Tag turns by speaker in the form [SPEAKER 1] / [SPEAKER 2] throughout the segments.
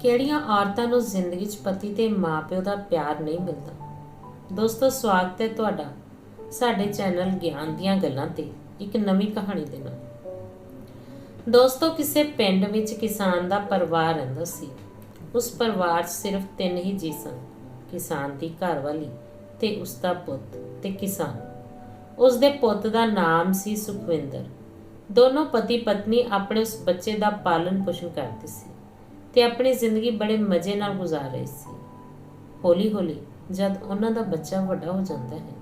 [SPEAKER 1] ਕਿਹੜੀਆਂ ਔਰਤਾਂ ਨੂੰ ਜ਼ਿੰਦਗੀ 'ਚ ਪਤੀ ਤੇ ਮਾਪਿਓ ਦਾ ਪਿਆਰ ਨਹੀਂ ਮਿਲਦਾ? ਦੋਸਤੋ, ਸਵਾਗਤ ਹੈ ਤੁਹਾਡਾ ਸਾਡੇ ਚੈਨਲ ਗਿਆਨ ਦੀਆਂ ਗੱਲਾਂ ਤੇ, ਇੱਕ ਨਵੀਂ ਕਹਾਣੀ ਦੇ ਨਾਲ। ਦੋਸਤੋ, ਕਿਸੇ ਪਿੰਡ ਵਿੱਚ ਕਿਸਾਨ ਦਾ ਪਰਿਵਾਰ ਰਹਿੰਦਾ ਸੀ। ਉਸ ਪਰਿਵਾਰ 'ਚ ਸਿਰਫ ਤਿੰਨ ਹੀ ਜੀ ਸਨ, ਕਿਸਾਨ ਦੀ ਘਰਵਾਲੀ ਤੇ ਉਸ ਦਾ ਪੁੱਤ ਤੇ ਕਿਸਾਨ। ਉਸ ਦੇ ਪੁੱਤ ਦਾ ਨਾਮ ਸੀ ਸੁਖਵਿੰਦਰ। ਦੋਨੋਂ ਪਤੀ ਪਤਨੀ ਆਪਣੇ ਉਸ ਬੱਚੇ ਦਾ ਪਾਲਣ ਪੋਸ਼ਣ ਕਰਦੇ ਸੀ। ਤੇ ਆਪਣੀ ਜ਼ਿੰਦਗੀ ਬੜੇ ਮਜ਼ੇ ਨਾਲ ਗੁਜ਼ਾਰ ਰਹੇ ਸੀ। ਹੌਲੀ-ਹੌਲੀ ਜਦ ਉਹਨਾਂ ਦਾ ਬੱਚਾ ਵੱਡਾ ਹੋ ਜਾਂਦਾ ਹੈ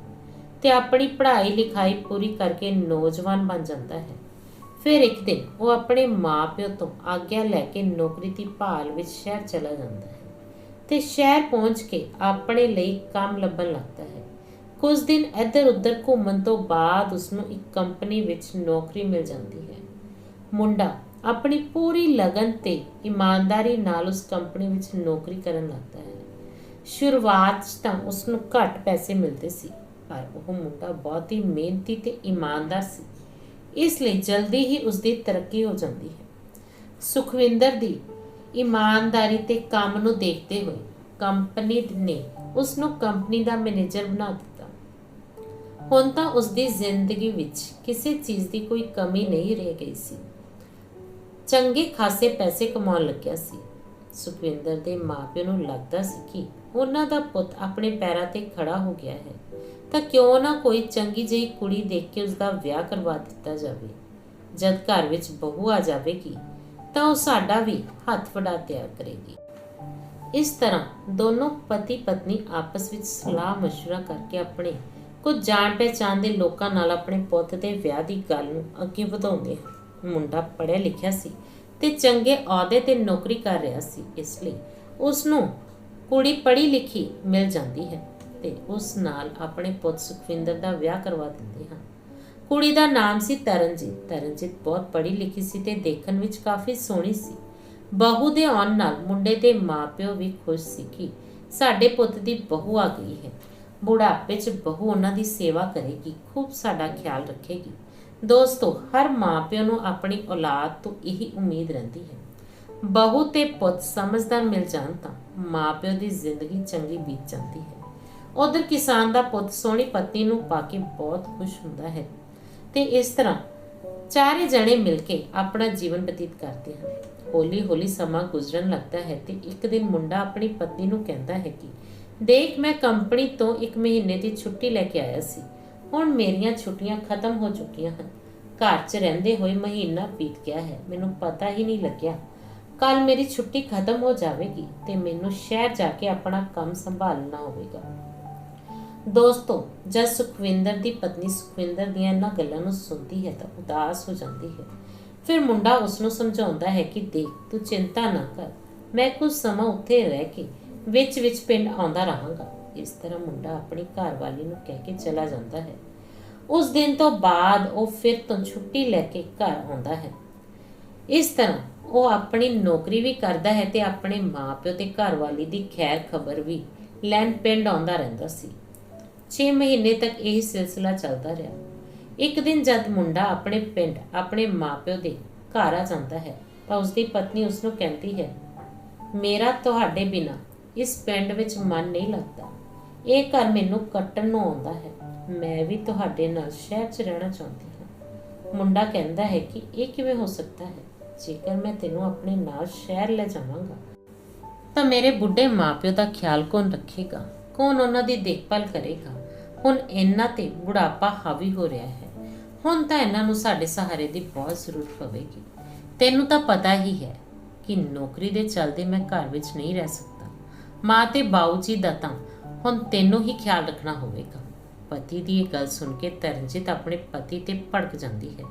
[SPEAKER 1] ਤੇ ਆਪਣੀ ਪੜ੍ਹਾਈ ਲਿਖਾਈ ਪੂਰੀ ਕਰਕੇ ਨੌਜਵਾਨ ਬਣ ਜਾਂਦਾ ਹੈ, ਫਿਰ ਇੱਕ ਦਿਨ ਉਹ ਆਪਣੇ ਮਾਪਿਓ ਤੋਂ ਆਗਿਆ ਲੈ ਕੇ ਨੌਕਰੀ ਦੀ ਭਾਲ ਵਿੱਚ ਸ਼ਹਿਰ ਚਲਾ ਜਾਂਦਾ ਹੈ ਤੇ ਸ਼ਹਿਰ ਪਹੁੰਚ ਕੇ ਆਪਣੇ ਲਈ ਕੰਮ ਲੱਭਣ ਲੱਗਦਾ ਹੈ। ਕੁਝ ਦਿਨ ਇੱਧਰ-ਉੱਧਰ ਘੁੰਮਣ ਤੋਂ ਬਾਅਦ ਉਸ ਨੂੰ ਇੱਕ ਕੰਪਨੀ ਵਿੱਚ ਨੌਕਰੀ ਮਿਲ ਜਾਂਦੀ ਹੈ। ਮੁੰਡਾ ਆਪਣੀ ਪੂਰੀ ਲਗਨ ਤੇ ਇਮਾਨਦਾਰੀ ਨਾਲ ਉਸ ਕੰਪਨੀ ਵਿੱਚ ਨੌਕਰੀ ਕਰਨ ਲੱਗਦਾ ਹੈ। ਸ਼ੁਰੂਆਤ 'ਚ ਤਾਂ ਉਸ ਨੂੰ ਘੱਟ ਪੈਸੇ ਮਿਲਦੇ ਸੀ, ਪਰ ਉਹ ਮੁੰਡਾ ਬਹੁਤ ਹੀ ਮਿਹਨਤੀ ਤੇ ਇਮਾਨਦਾਰ ਸੀ। ਇਸ ਲਈ ਜਲਦੀ ਹੀ ਉਸ ਦੀ ਤਰੱਕੀ ਹੋ ਜਾਂਦੀ ਹੈ। ਸੁਖਵਿੰਦਰ ਦੀ ਇਮਾਨਦਾਰੀ ਤੇ ਕੰਮ ਨੂੰ ਦੇਖਦੇ ਹੋਏ ਕੰਪਨੀ ਨੇ ਉਸ ਨੂੰ ਕੰਪਨੀ ਦਾ ਮੈਨੇਜਰ ਬਣਾ ਦਿੱਤਾ। ਹੁਣ ਤਾਂ ਉਸ ਦੀ ਜ਼ਿੰਦਗੀ ਵਿੱਚ ਕਿਸੇ ਚੀਜ਼ ਦੀ ਕੋਈ ਕਮੀ ਨਹੀਂ ਰਹਿ ਗਈ ਸੀ। ਚੰਗੇ ਖਾਸੇ ਪੈਸੇ ਕਮਾਉਣ ਲੱਗਿਆ ਸੀ ਸੁਖਵਿੰਦਰ ਦੇ ਮਾਪਿਆਂ ਨੂੰ ਲੱਗਦਾ ਸੀ ਕਿ ਉਹਨਾਂ ਦਾ ਪੁੱਤ ਆਪਣੇ ਪੈਰਾਂ ਤੇ ਖੜਾ ਹੋ ਗਿਆ ਹੈ ਤਾਂ ਕਿਉਂ ਨਾ ਕੋਈ ਚੰਗੀ ਜਿਹੀ ਕੁੜੀ ਦੇਖ ਕੇ ਉਸ ਦਾ ਵਿਆਹ ਕਰਵਾ ਦਿੱਤਾ ਜਾਵੇ ਜਦ ਘਰ ਵਿੱਚ ਬਹੂ ਆ ਜਾਵੇਗੀ ਤਾਂ ਉਹ ਸਾਡਾ ਵੀ ਹੱਥ ਵਡਾ ਤਿਆਰ ਕਰੇਗੀ ਇਸ ਤਰ੍ਹਾਂ ਦੋਨੋਂ ਪਤੀ ਪਤਨੀ ਆਪਸ ਵਿੱਚ ਸਲਾਹ مشورہ ਕਰਕੇ ਆਪਣੇ ਕੁਝ ਜਾਣ ਪਹਿਚਾਣ ਦੇ ਲੋਕਾਂ ਨਾਲ ਆਪਣੇ ਪੁੱਤ ਦੇ ਵਿਆਹ ਦੀ ਗੱਲ ਨੂੰ ਅੱਗੇ ਵਧਾਉਂਦੇ ਹਨ ਮੁੰਡਾ ਪੜ੍ਹਿਆ ਲਿਖਿਆ ਸੀ ਤੇ ਚੰਗੇ ਅਹੁਦੇ ਤੇ ਨੌਕਰੀ ਕਰ ਰਿਹਾ ਸੀ, ਇਸ ਲਈ ਉਸ ਨੂੰ ਕੁੜੀ ਪੜ੍ਹੀ ਲਿਖੀ ਮਿਲ ਜਾਂਦੀ ਹੈ ਤੇ ਉਸ ਨਾਲ ਆਪਣੇ ਪੁੱਤ ਸੁਖਵਿੰਦਰ ਦਾ ਵਿਆਹ ਕਰਵਾ ਦਿੰਦੇ ਹਨ ਕੁੜੀ ਦਾ ਨਾਮ ਸੀ ਤਰਨਜੀਤ। ਤਰਨਜੀਤ ਬਹੁਤ ਪੜ੍ਹੀ ਲਿਖੀ ਸੀ ਤੇ ਦੇਖਣ ਵਿੱਚ ਕਾਫੀ ਸੋਹਣੀ ਸੀ। ਬਹੂ ਦੇ ਆਉਣ ਨਾਲ ਮੁੰਡੇ ਦੇ ਮਾਪਿਓ ਵੀ ਖੁਸ਼ ਸੀ ਕਿ ਸਾਡੇ ਪੁੱਤ ਦੀ ਬਹੂ ਆ ਗਈ ਹੈ। ਬੁਢਾਪੇ 'ਚ ਬਹੂ ਉਹਨਾਂ ਦੀ ਸੇਵਾ ਕਰੇਗੀ, ਖੂਬ ਸਾਡਾ ਖਿਆਲ ਰੱਖੇਗੀ। ਦੋਸਤੋ, ਹਰ ਮਾਪਿਓ ਨੂੰ ਆਪਣੀ ਔਲਾਦ ਤੋਂ ਇਹੀ ਉਮੀਦ ਰਹਿੰਦੀ ਹੈ। ਬਹੂ ਤੇ ਪੁੱਤ ਸਮਝਦਾਰ ਮਿਲ ਜਾਣ ਤਾਂ ਮਾਪਿਓ ਦੀ ਜ਼ਿੰਦਗੀ ਚੰਗੀ ਬੀਤ ਜਾਂਦੀ ਹੈ। ਉਧਰ ਕਿਸਾਨ ਦਾ ਪੁੱਤ ਸੋਹਣੀ ਪਤਨੀ ਨੂੰ ਪਾ ਕੇ ਬਹੁਤ ਖੁਸ਼ ਹੁੰਦਾ ਹੈ ਤੇ ਇਸ ਤਰ੍ਹਾਂ ਚਾਰੇ ਜਣੇ ਮਿਲ ਕੇ ਆਪਣਾ ਜੀਵਨ ਬਤੀਤ ਕਰਦੇ ਹਨ। ਹੌਲੀ ਹੌਲੀ ਸਮਾਂ ਗੁਜ਼ਰਨ ਲੱਗਦਾ ਹੈ ਤੇ ਇੱਕ ਦਿਨ ਮੁੰਡਾ ਆਪਣੀ ਪਤਨੀ ਨੂੰ ਕਹਿੰਦਾ ਹੈ ਕਿ, ਦੇਖ, ਮੈਂ ਕੰਪਨੀ ਤੋਂ ਇੱਕ ਮਹੀਨੇ ਦੀ ਛੁੱਟੀ ਲੈ ਕੇ ਆਇਆ ਸੀ। ਹੁਣ ਮੇਰੀਆਂ ਛੁੱਟੀਆਂ ਖਤਮ ਹੋ ਚੁੱਕੀਆਂ ਹਨ। ਘਰ 'ਚ ਰਹਿੰਦੇ ਹੋਏ ਮਹੀਨਾ ਬੀਤ ਗਿਆ ਹੈ। ਮੈਨੂੰ ਪਤਾ ਹੀ ਨਹੀਂ ਲੱਗਿਆ। ਕੱਲ ਮੇਰੀ ਛੁੱਟੀ ਖਤਮ ਹੋ ਜਾਵੇਗੀ ਤੇ ਮੈਨੂੰ ਸ਼ਹਿਰ ਜਾ ਕੇ ਆਪਣਾ ਕੰਮ ਸੰਭਾਲਣਾ ਹੋਵੇਗਾ। ਦੋਸਤੋ, ਜਦ ਸੁਖਵਿੰਦਰ ਦੀ ਪਤਨੀ ਸੁਖਵਿੰਦਰ ਦੀਆਂ ਇਹਨਾਂ ਗੱਲਾਂ ਨੂੰ ਸੁਣਦੀ ਹੈ ਤਾਂ ਉਦਾਸ ਹੋ ਜਾਂਦੀ ਹੈ। ਫਿਰ ਮੁੰਡਾ ਉਸ ਨੂੰ ਸਮਝਾਉਂਦਾ ਹੈ ਕਿ ਦੇਖ, ਤੂੰ ਚਿੰਤਾ ਨਾ ਕਰ। ਮੈਂ ਕੁਝ ਸਮਾਂ ਉੱਥੇ ਰਹਿ ਕੇ ਵਿੱਚ ਵਿੱਚ ਪਿੰਡ ਆਉਂਦਾ ਰਹਾਂਗਾ। ਇਸ ਤਰ੍ਹਾਂ ਮੁੰਡਾ ਆਪਣੀ ਘਰਵਾਲੀ ਨੂੰ ਕਹਿ ਕੇ ਚਲਾ ਜਾਂਦਾ ਹੈ। ਉਸ ਦਿਨ ਤੋਂ ਬਾਅਦ ਉਹ ਫਿਰ ਤੋਂ ਛੁੱਟੀ ਲੈ ਕੇ ਘਰ ਆਉਂਦਾ ਹੈ। ਇਸ ਤਰ੍ਹਾਂ ਉਹ ਆਪਣੀ ਨੌਕਰੀ ਵੀ ਕਰਦਾ ਹੈ ਤੇ ਆਪਣੇ ਮਾਪਿਓ ਤੇ ਘਰਵਾਲੀ ਦੀ ਖੈਰ ਖਬਰ ਵੀ ਲੈਣ ਪਿੰਡ ਆਉਂਦਾ ਰਹਿੰਦਾ ਸੀ। 6 ਮਹੀਨੇ ਤੱਕ ਇਹ ਸਿਲਸਿਲਾ ਚੱਲਦਾ ਰਿਹਾ। ਇੱਕ ਦਿਨ ਜਦ ਮੁੰਡਾ ਆਪਣੇ ਪਿੰਡ, ਆਪਣੇ ਮਾਪਿਓ ਦੇ ਘਰ ਆ ਜਾਂਦਾ ਹੈ, ਤਾਂ ਉਸ ਦੀ ਪਤਨੀ ਉਸ ਨੂੰ ਕਹਿੰਦੀ ਹੈ, ਮੇਰਾ ਤੁਹਾਡੇ ਬਿਨਾ ਇਸ ਪਿੰਡ ਵਿੱਚ ਮਨ ਨਹੀਂ ਲੱਗਦਾ। ਇਹ ਘਰ ਮੈਨੂੰ ਕੱਟਣ ਨੂੰ ਆਉਂਦਾ ਹੈ। ਮੈਂ ਵੀ ਤੁਹਾਡੇ ਨਾਲ ਸ਼ਹਿਰ 'ਚ ਰਹਿਣਾ ਚਾਹੁੰਦੀ ਹਾਂ। ਮੁੰਡਾ ਕਹਿੰਦਾ ਹੈ ਕਿ ਇਹ ਕਿਵੇਂ ਹੋ ਸਕਦਾ ਹੈ? ਜੇਕਰ ਮੈਂ ਤੈਨੂੰ ਆਪਣੇ ਨਾਲ ਸ਼ਹਿਰ ਲੈ ਜਾਵਾਂਗਾ, ਤਾਂ ਮੇਰੇ ਬੁੱਢੇ ਮਾਪਿਓ ਦਾ ਖਿਆਲ ਕੌਣ ਰੱਖੇਗਾ? ਕੌਣ ਉਹਨਾਂ ਦੀ ਦੇਖਭਾਲ ਕਰੇਗਾ? ਹੁਣ ਇਹਨਾਂ ਤੇ ਬੁਢਾਪਾ ਹਾਵੀ ਹੋ ਰਿਹਾ ਹੈ। ਹੁਣ ਤਾਂ ਇਹਨਾਂ ਨੂੰ ਸਾਡੇ ਸਹਾਰੇ ਦੀ ਬਹੁਤ ਜ਼ਰੂਰਤ ਪਵੇਗੀ। ਤੈਨੂੰ ਤਾਂ ਪਤਾ ਹੀ ਹੈ ਕਿ ਨੌਕਰੀ ਦੇ ਚਲਦੇ ਮੈਂ ਘਰ ਵਿੱਚ ਨਹੀਂ ਰਹਿ ਸਕਦਾ। ਮਾਂ ਤੇ ਬਾਊ ਜੀ ਦਾ ਤਾਂ ਹੁਣ ਤੈਨੂੰ ਹੀ ਖਿਆਲ ਰੱਖਣਾ ਹੋਵੇਗਾ। ਪਤੀ ਦੀ ਇਹ ਗੱਲ ਸੁਣ ਕੇ ਤਰਨਜੀਤ ਆਪਣੇ ਪਤੀ ਤੇ ਭੜਕ ਜਾਂਦੀ ਹੈ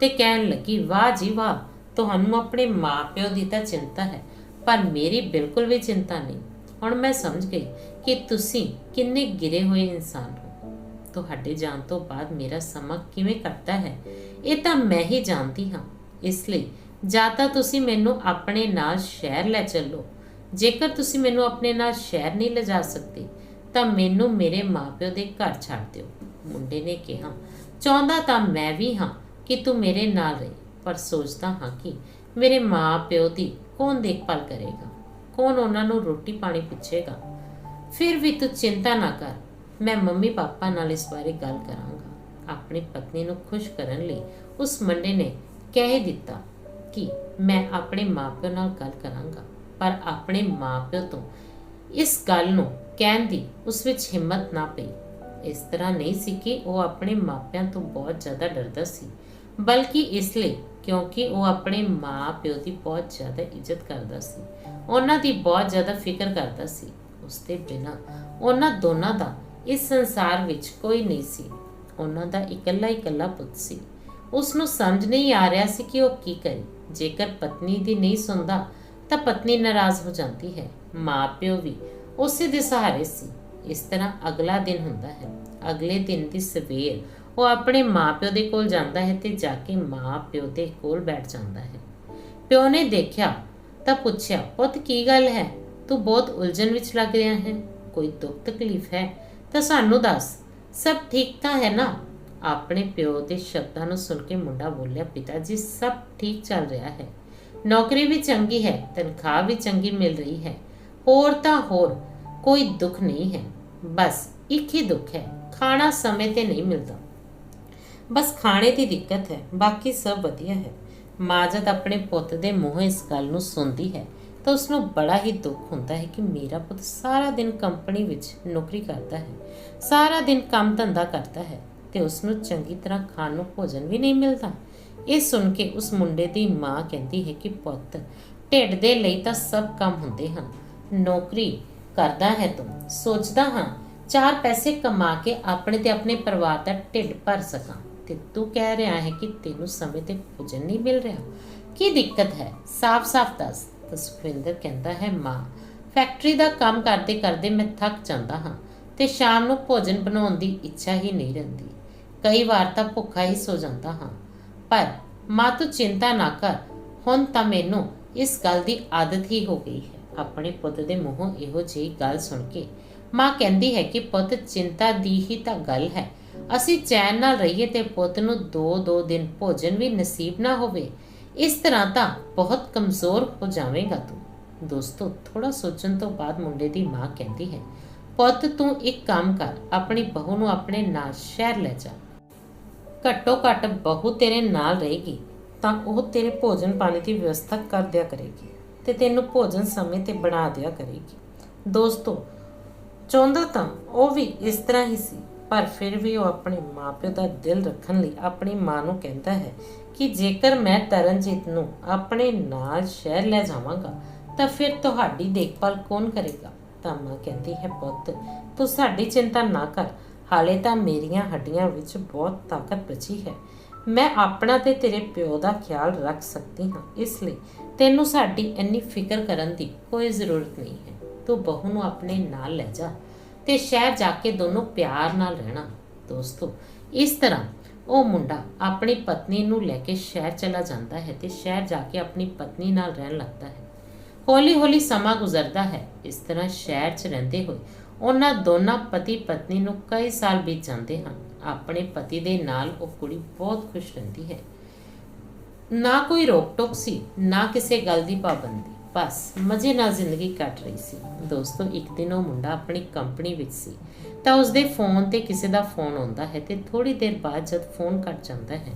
[SPEAKER 1] ਤੇ ਕਹਿਣ ਲੱਗੀ, ਵਾਹ ਜੀ ਵਾਹ, ਤੁਹਾਨੂੰ ਆਪਣੇ ਮਾਪਿਓ ਦੀ ਤਾਂ ਚਿੰਤਾ ਹੈ, ਪਰ ਮੇਰੀ ਬਿਲਕੁਲ ਵੀ ਚਿੰਤਾ ਨਹੀਂ। ਹੁਣ ਮੈਂ ਸਮਝ ਗਈ ਕਿ ਤੁਸੀਂ ਕਿੰਨੇ ਗਿਰੇ ਹੋਏ ਇਨਸਾਨ ਹੋ। ਤੁਹਾਡੇ ਜਾਣ ਤੋਂ ਬਾਅਦ ਮੇਰਾ ਸਮਾਂ ਕਿਵੇਂ ਕੱਟਦਾ ਹੈ, ਇਹ ਤਾਂ ਮੈਂ ਹੀ ਜਾਣਦੀ ਹਾਂ। ਇਸ ਲਈ ਜਾਂ ਤਾਂ ਤੁਸੀਂ ਮੈਨੂੰ ਆਪਣੇ ਨਾਲ ਸ਼ਹਿਰ ਲੈ ਚੱਲੋ। ਜੇਕਰ ਤੁਸੀਂ ਮੈਨੂੰ ਆਪਣੇ ਨਾਲ ਸ਼ਹਿਰ ਨਹੀਂ ਲਿਜਾ ਸਕਦੇ ਤਾਂ ਮੈਨੂੰ ਮੇਰੇ ਮਾਪਿਓ ਦੇ ਘਰ ਛੱਡ ਦਿਓ। ਮੁੰਡੇ ਨੇ ਕਿਹਾ, ਚਾਹੁੰਦਾ ਤਾਂ ਮੈਂ ਵੀ ਹਾਂ ਕਿ ਤੂੰ ਮੇਰੇ ਨਾਲ ਰਹੇ, ਪਰ ਸੋਚਦਾ ਹਾਂ ਕਿ ਮੇਰੇ ਮਾਪਿਓ ਦੀ ਕੌਣ ਦੇਖਭਾਲ ਕਰੇਗਾ? ਕੌਣ ਉਹਨਾਂ ਨੂੰ ਰੋਟੀ ਪਾਣੀ ਪੁੱਛੇਗਾ? ਫਿਰ ਵੀ ਤੂੰ ਚਿੰਤਾ ਨਾ ਕਰ, ਮੈਂ ਮੰਮੀ ਪਾਪਾ ਨਾਲ ਇਸ ਬਾਰੇ ਗੱਲ ਕਰਾਂਗਾ। ਆਪਣੀ ਪਤਨੀ ਨੂੰ ਖੁਸ਼ ਕਰਨ ਲਈ ਉਸ ਮੁੰਡੇ ਨੇ ਕਹਿ ਦਿੱਤਾ ਕਿ ਮੈਂ ਆਪਣੇ ਮਾਪਿਆਂ ਨਾਲ ਗੱਲ ਕਰਾਂਗਾ, ਪਰ ਆਪਣੇ ਮਾਪਿਆਂ ਤੋਂ ਇਸ ਗੱਲ ਨੂੰ ਕਹਿਣ ਦੀ ਉਸ ਵਿੱਚ ਹਿੰਮਤ ਨਾ ਪਈ। ਇਸ ਤਰ੍ਹਾਂ ਨਹੀਂ ਸੀ ਕਿ ਉਹ ਆਪਣੇ ਮਾਪਿਆਂ ਤੋਂ ਬਹੁਤ ਜ਼ਿਆਦਾ ਡਰਦਾ ਸੀ, ਬਲਕਿ ਇਸ ਲਈ ਕਿਉਂਕਿ ਉਹ ਆਪਣੇ ਮਾਂ-ਪਿਓ ਦੀ ਬਹੁਤ ਜ਼ਿਆਦਾ ਇੱਜ਼ਤ ਕਰਦਾ ਸੀ। ਉਹਨਾਂ ਦੀ ਬਹੁਤ ਜ਼ਿਆਦਾ ਫਿਕਰ ਕਰਦਾ ਸੀ। ਉਸ ਦੇ ਬਿਨਾਂ ਉਹਨਾਂ ਦੋਨਾਂ ਦਾ ਇਸ ਸੰਸਾਰ ਵਿੱਚ ਕੋਈ ਨਹੀਂ ਸੀ। ਉਹਨਾਂ ਦਾ ਇਕੱਲਾ ਇਕੱਲਾ ਪੁੱਤ ਸੀ। ਉਸ ਨੂੰ ਸਮਝ ਨਹੀਂ ਆ ਰਿਹਾ ਸੀ ਕਿ ਉਹ ਕੀ ਕਰੇ। ਜੇਕਰ ਪਤਨੀ ਦੀ ਨਹੀਂ ਸੁਣਦਾ ਤਾਂ ਪਤਨੀ ਨਾਰਾਜ਼ ਹੋ ਜਾਂਦੀ ਹੈ। ਮਾਪਿਓ ਵੀ ਉਸੇ ਦੇ ਸਹਾਰੇ ਸੀ। ਇਸ ਤਰ੍ਹਾਂ ਅਗਲਾ ਦਿਨ ਹੁੰਦਾ ਹੈ। ਅਗਲੇ ਦਿਨ ਦੀ ਸਵੇਰ ਉਹ ਆਪਣੇ ਮਾਪਿਓ ਦੇ ਕੋਲ ਜਾਂਦਾ ਹੈ ਤੇ ਜਾ ਕੇ ਮਾਪਿਓ ਦੇ ਕੋਲ ਬੈਠ ਜਾਂਦਾ ਹੈ। ਪਿਓ ਨੇ ਦੇਖਿਆ ਤਾਂ ਪੁੱਛਿਆ, ਪੁੱਤ, ਕੀ ਗੱਲ ਹੈ? ਤੂੰ ਬਹੁਤ ਉਲਝਣ ਵਿੱਚ ਲੱਗ ਰਿਹਾ ਹੈ। ਕੋਈ ਦੁੱਖ ਤਕਲੀਫ ਹੈ? ਤਾਂ ਸਾਨੂੰ ਦੱਸ। ਸਭ ਠੀਕ ਤਾਂ ਹੈ ਨਾ? ਆਪਣੇ ਪਿਓ ਦੇ ਸ਼ਬਦਾਂ ਨੂੰ ਸੁਣ ਕੇ ਮੁੰਡਾ ਬੋਲਿਆ, ਪਿਤਾ ਜੀ, ਸਭ ਠੀਕ ਚੱਲ ਰਿਹਾ ਹੈ। ਨੌਕਰੀ ਵੀ ਚੰਗੀ ਹੈ, ਤਨਖਾਹ ਵੀ ਚੰਗੀ ਮਿਲ ਰਹੀ ਹੈ। ਹੋਰ ਤਾਂ ਹੋਰ, ਕੋਈ ਦੁੱਖ ਨਹੀਂ ਹੈ। ਬਸ ਇੱਕ ਹੀ ਦੁੱਖ ਹੈ, ਖਾਣਾ ਸਮੇਂ ਤੇ ਨਹੀਂ ਮਿਲਦਾ। ਬਸ ਖਾਣੇ ਦੀ ਦਿੱਕਤ ਹੈ, ਬਾਕੀ ਸਭ ਵਧੀਆ ਹੈ। ਮਾਂ ਜਦ ਆਪਣੇ ਪੁੱਤ ਦੇ ਮੂੰਹੋਂ ਇਸ ਗੱਲ ਨੂੰ ਸੁਣਦੀ ਹੈ ਤਾਂ ਉਸ ਨੂੰ ਬੜਾ ਹੀ ਦੁੱਖ ਹੁੰਦਾ ਹੈ ਕਿ ਮੇਰਾ ਪੁੱਤ ਸਾਰਾ ਦਿਨ ਕੰਪਨੀ ਵਿੱਚ ਨੌਕਰੀ ਕਰਦਾ ਹੈ, ਸਾਰਾ ਦਿਨ ਕੰਮ ਧੰਦਾ ਕਰਦਾ ਹੈ ਤੇ ਉਸ ਨੂੰ ਚੰਗੀ ਤਰ੍ਹਾਂ ਖਾਣ ਨੂੰ ਭੋਜਨ ਵੀ ਨਹੀਂ ਮਿਲਦਾ। ਇਹ ਸੁਣ ਕੇ ਉਸ ਮੁੰਡੇ ਦੀ ਮਾਂ ਕਹਿੰਦੀ ਹੈ ਕਿ ਪੁੱਤ, ਢਿੱਡ ਦੇ ਲਈ ਤਾਂ ਸਭ ਕੰਮ ਹੁੰਦੇ ਹਨ ਨੌਕਰੀ ਕਰਦਾ ਹੈ ਤੂੰ। ਸੋਚਦਾ ਹਾਂ, ਚਾਰ ਪੈਸੇ ਕਮਾ ਕੇ ਆਪਣੇ ਤੇ ਆਪਣੇ ਪਰਿਵਾਰ ਦਾ ਢਿੱਡ ਭਰ ਸਕਾਂ। ਤੇ ਤੂੰ ਕਹਿ ਰਿਹਾ ਹੈ ਕਿ ਤੈਨੂੰ ਸਮੇਂ ਤੇ ਭੋਜਨ ਨਹੀਂ ਮਿਲ ਰਿਹਾ। ਕੀ ਦਿੱਕਤ ਹੈ? ਸਾਫ਼-ਸਾਫ਼ ਦੱਸ। ਤਾਂ ਸੁਖਵਿੰਦਰ ਕਹਿੰਦਾ ਹੈ, ਮਾਂ, ਫੈਕਟਰੀ ਦਾ ਕੰਮ ਕਰਦੇ ਕਰਦੇ ਮੈਂ ਥੱਕ ਜਾਂਦਾ ਹਾਂ ਤੇ ਸ਼ਾਮ ਨੂੰ ਭੋਜਨ ਬਣਾਉਣ ਦੀ ਇੱਛਾ ਹੀ ਨਹੀਂ ਰਹਿੰਦੀ। ਕਈ ਵਾਰ ਤਾਂ ਭੁੱਖਾ ਹੀ ਸੋ ਜਾਂਦਾ ਹਾਂ। ਪਰ ਮਾਂ, ਤੂੰ ਚਿੰਤਾ ਨਾ ਕਰ। ਹੁਣ ਤਾਂ ਮੈਨੂੰ ਇਸ ਗੱਲ ਦੀ ਆਦਤ ਹੀ ਹੋ ਗਈ ਹੈ। ਆਪਣੇ ਪੁੱਤ ਦੇ ਮੂੰਹੋਂ ਇਹੋ ਜਿਹੀ ਗੱਲ ਸੁਣ ਕੇ। ਮਾਂ ਕਹਿੰਦੀ ਹੈ ਕਿ ਪੁੱਤ, ਚਿੰਤਾ ਦੀ ਹੀ ਤਾਂ ਗੱਲ ਹੈ। ਅਸੀਂ ਚੈਨ ਨਾਲ ਰਹੀਏ ਤੇ ਪੁੱਤ ਨੂੰ ਦੋ ਦੋ ਦਿਨ ਭੋਜਨ ਵੀ ਨਸੀਬ ਨਾ ਹੋਵੇ। ਇਸ ਤਰ੍ਹਾਂ ਤਾਂ ਬਹੁਤ ਕਮਜ਼ੋਰ ਹੋ ਜਾਵੇਂਗਾ ਤੂੰ। ਦੋਸਤੋ ਥੋੜਾ ਸੋਚਣ ਤੋਂ ਬਾਅਦ ਮੁੰਡੇ ਦੀ ਮਾਂ ਕਹਿੰਦੀ ਹੈ, ਪੁੱਤ, ਤੂੰ ਇੱਕ ਕੰਮ ਕਰ, ਆਪਣੀ ਬਹੂ ਨੂੰ ਆਪਣੇ ਨਾਲ ਸ਼ਹਿਰ ਲੈ ਜਾ। ਘੱਟੋ ਘੱਟ ਬਹੂ ਤੇਰੇ ਨਾਲ ਰਹੇਗੀ, ਤਾਂ ਉਹ ਤੇਰੇ ਭੋਜਨ ਪਾਣੀ ਦੀ ਵਿਵਸਥਾ ਕਰ ਦਿਆ ਕਰੇਗੀ। ਤੇ ਤੈਨੂੰ ਭੋਜਨ ਸਮੇਂ ਤੇ ਬਣਾ ਦਿਆ ਕਰੇਗੀ। ਦੋਸਤੋ, ਚਾਹੁੰਦਾ ਤਾਂ ਉਹ ਵੀ ਇਸ ਤਰ੍ਹਾਂ ਹੀ ਸੀ, ਪਰ ਫਿਰ ਵੀ ਉਹ ਆਪਣੇ ਮਾਪਿਓ ਦਾ ਦਿਲ ਰੱਖਣ ਲਈ ਆਪਣੀ ਮਾਂ ਨੂੰ ਕਹਿੰਦਾ ਹੈ ਕਿ ਜੇਕਰ ਮੈਂ ਤਰਨਜੀਤ ਨੂੰ ਆਪਣੇ ਨਾਲ ਸ਼ਹਿਰ ਲੈ ਜਾਵਾਂਗਾ, ਤਾਂ ਫਿਰ ਤੁਹਾਡੀ ਦੇਖਭਾਲ ਕੌਣ ਕਰੇਗਾ? ਤਾਂ ਮਾਂ ਕਹਿੰਦੀ ਹੈ, ਪੁੱਤ, ਤੂੰ ਸਾਡੀ ਚਿੰਤਾ ਨਾ ਕਰ। ਹਾਲੇ ਤਾਂ ਮੇਰੀਆਂ ਹੱਡੀਆਂ ਵਿੱਚ ਬਹੁਤ ਤਾਕਤ ਬਚੀ ਹੈ। ਮੈਂ ਆਪਣਾ ਤੇ ਤੇਰੇ ਪਿਓ ਦਾ ਖਿਆਲ ਰੱਖ ਸਕਦੀ ਹਾਂ, ਇਸ ਲਈ ਤੈਨੂੰ ਸਾਡੀ ਇੰਨੀ ਫਿਕਰ ਕਰਨ ਦੀ ਕੋਈ ਜ਼ਰੂਰਤ ਨਹੀਂ ਹੈ। ਤੂੰ ਬਹੂ ਨੂੰ ਆਪਣੇ ਨਾਲ ਲੈ ਜਾ ਤੇ ਸ਼ਹਿਰ ਜਾ ਕੇ ਦੋਨੋਂ ਪਿਆਰ ਨਾਲ ਰਹਿਣਾ। ਦੋਸਤੋ, ਇਸ ਤਰ੍ਹਾਂ ਉਹ ਮੁੰਡਾ ਆਪਣੀ ਪਤਨੀ ਨੂੰ ਲੈ ਕੇ ਸ਼ਹਿਰ ਚਲਾ ਜਾਂਦਾ ਹੈ ਤੇ ਸ਼ਹਿਰ ਜਾ ਕੇ ਆਪਣੀ ਪਤਨੀ ਨਾਲ ਰਹਿਣ ਲੱਗਦਾ ਹੈ। ਹੌਲੀ-ਹੌਲੀ ਸਮਾਂ ਗੁਜ਼ਰਦਾ ਹੈ। ਇਸ ਤਰ੍ਹਾਂ ਸ਼ਹਿਰ 'ਚ ਰਹਿੰਦੇ ਹੋਏ ਉਹਨਾਂ ਦੋਨਾਂ ਪਤੀ ਪਤਨੀ ਨੂੰ ਕਈ ਸਾਲ ਬੀਤ ਜਾਂਦੇ ਹਨ। ਆਪਣੇ ਪਤੀ ਦੇ ਨਾਲ ਉਹ ਕੁੜੀ ਬਹੁਤ ਖੁਸ਼ ਰਹਿੰਦੀ ਹੈ। ਨਾ ਕੋਈ ਰੋਕ ਟੋਕ ਸੀ, ਨਾ ਕਿਸੇ ਗੱਲ ਦੀ ਪਾਬੰਦੀ। ਬਸ ਮਜ਼ੇ ਨਾਲ ਜ਼ਿੰਦਗੀ ਕੱਟ ਰਹੀ ਸੀ। ਦੋਸਤੋ, ਇੱਕ ਦਿਨ ਉਹ ਮੁੰਡਾ ਆਪਣੀ ਕੰਪਨੀ ਵਿੱਚ ਸੀ। ਤਾਂ ਉਸਦੇ ਫੋਨ ਤੇ ਕਿਸੇ ਦਾ ਫੋਨ ਆਉਂਦਾ ਹੈ ਤੇ ਥੋੜੀ ਦੇਰ ਬਾਅਦ ਜਦ ਫੋਨ ਕੱਟ ਜਾਂਦਾ ਹੈ,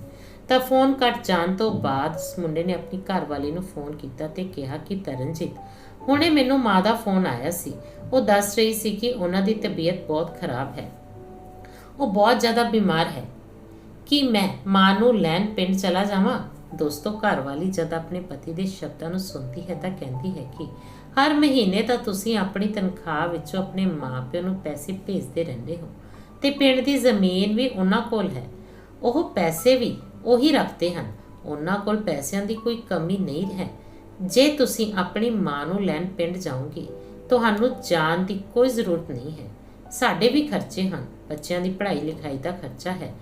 [SPEAKER 1] ਤਾਂ ਫੋਨ ਕੱਟ ਜਾਣ ਤੋਂ ਬਾਅਦ ਉਸ ਮੁੰਡੇ ਨੇ ਆਪਣੀ ਘਰਵਾਲੀ ਨੂੰ ਫੋਨ ਕੀਤਾ ਤੇ ਕਿਹਾ ਕਿ, ਤਰਨਜੀਤ, ਹੁਣੇ ਮੈਨੂੰ ਮਾਂ ਦਾ ਫੋਨ ਆਇਆ ਸੀ। ਉਹ ਦੱਸ ਰਹੀ ਸੀ ਕਿ ਉਹਨਾਂ ਦੀ ਤਬੀਅਤ ਬਹੁਤ ਖਰਾਬ ਹੈ। ਉਹ ਬਹੁਤ ਜ਼ਿਆਦਾ ਬਿਮਾਰ ਹੈ। ਕਿ ਮੈਂ ਮਾਂ ਨੂੰ ਲੈਣ ਪਿੰਡ ਚਲਾ ਜਾਵਾਂ? ਦੋਸਤੋ ਘਰਵਾਲੀ ਜਦ ਆਪਣੇ ਪਤੀ ਦੇ ਸ਼ਬਦਾਂ ਨੂੰ ਸੁਣਦੀ ਹੈ ਤਾਂ ਕਹਿੰਦੀ ਹੈ ਕਿ ਹਰ ਮਹੀਨੇ ਤਾਂ ਤੁਸੀਂ ਆਪਣੀ ਤਨਖਾਹ ਵਿੱਚੋਂ ਆਪਣੇ ਮਾਪਿਆਂ ਨੂੰ ਪੈਸੇ ਭੇਜਦੇ ਰਹਿੰਦੇ ਹੋ ਤੇ ਪਿੰਡ ਦੀ ਜ਼ਮੀਨ ਵੀ ਉਹਨਾਂ ਕੋਲ ਹੈ। ਉਹ ਪੈਸੇ ਵੀ ਉਹੀ ਰੱਖਦੇ ਹਨ। ਉਹਨਾਂ ਕੋਲ ਪੈਸਿਆਂ ਦੀ ਕੋਈ ਕਮੀ ਨਹੀਂ ਹੈ। ਜੇ ਤੁਸੀਂ ਆਪਣੀ ਮਾਂ ਨੂੰ ਲੈਣ ਪਿੰਡ ਜਾਓਗੇ, ਤੁਹਾਨੂੰ ਜਾਣ ਦੀ ਕੋਈ ਜ਼ਰੂਰਤ ਨਹੀਂ ਹੈ। ਸਾਡੇ ਵੀ ਖਰਚੇ ਹਨ। ਬੱਚਿਆਂ ਦੀ ਪੜ੍ਹਾਈ ਲਿਖਾਈ ਦਾ ਖਰਚਾ ਹੈ।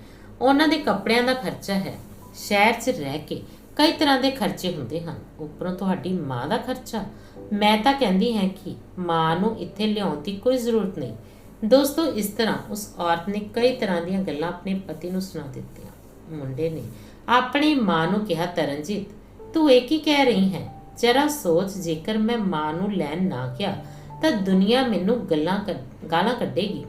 [SPEAKER 1] ਉਹਨਾਂ ਦੇ ਕੱਪੜਿਆਂ ਦਾ ਖਰਚਾ ਹੈ। ਸ਼ਹਿਰ 'ਚ ਰਹਿ ਕੇ ਕਈ ਤਰ੍ਹਾਂ ਦੇ ਖਰਚੇ ਹੁੰਦੇ ਹਨ। ਉੱਪਰੋਂ ਤੁਹਾਡੀ ਮਾਂ ਦਾ ਖਰਚਾ। ਮੈਂ ਤਾਂ ਕਹਿੰਦੀ ਹਾਂ ਕਿ ਮਾਂ ਨੂੰ ਇੱਥੇ ਲਿਆਉਣ ਦੀ ਕੋਈ ਜ਼ਰੂਰਤ ਨਹੀਂ। ਦੋਸਤੋ, ਇਸ ਤਰ੍ਹਾਂ ਉਸ ਔਰਤ ਨੇ ਕਈ ਤਰ੍ਹਾਂ ਦੀਆਂ ਗੱਲਾਂ ਆਪਣੇ ਪਤੀ ਨੂੰ ਸੁਣਾ ਦਿੱਤੀਆਂ। ਮੁੰਡੇ ਨੇ ਆਪਣੀ ਮਾਂ ਨੂੰ ਕਿਹਾ, ਤਰਨਜੀਤ, ਤੂੰ ਇਹ ਕੀ ਕਹਿ ਰਹੀ ਹੈ? ਜਰਾ ਸੋਚ, ਜੇਕਰ ਮੈਂ ਮਾਂ ਨੂੰ ਲੈਣ ਨਾ ਗਿਆ, ਤਾਂ ਦੁਨੀਆ ਮੈਨੂੰ ਗੱਲਾਂ ਕੱਢ- ਗਾਲਾਂ ਕੱਢੇਗੀ।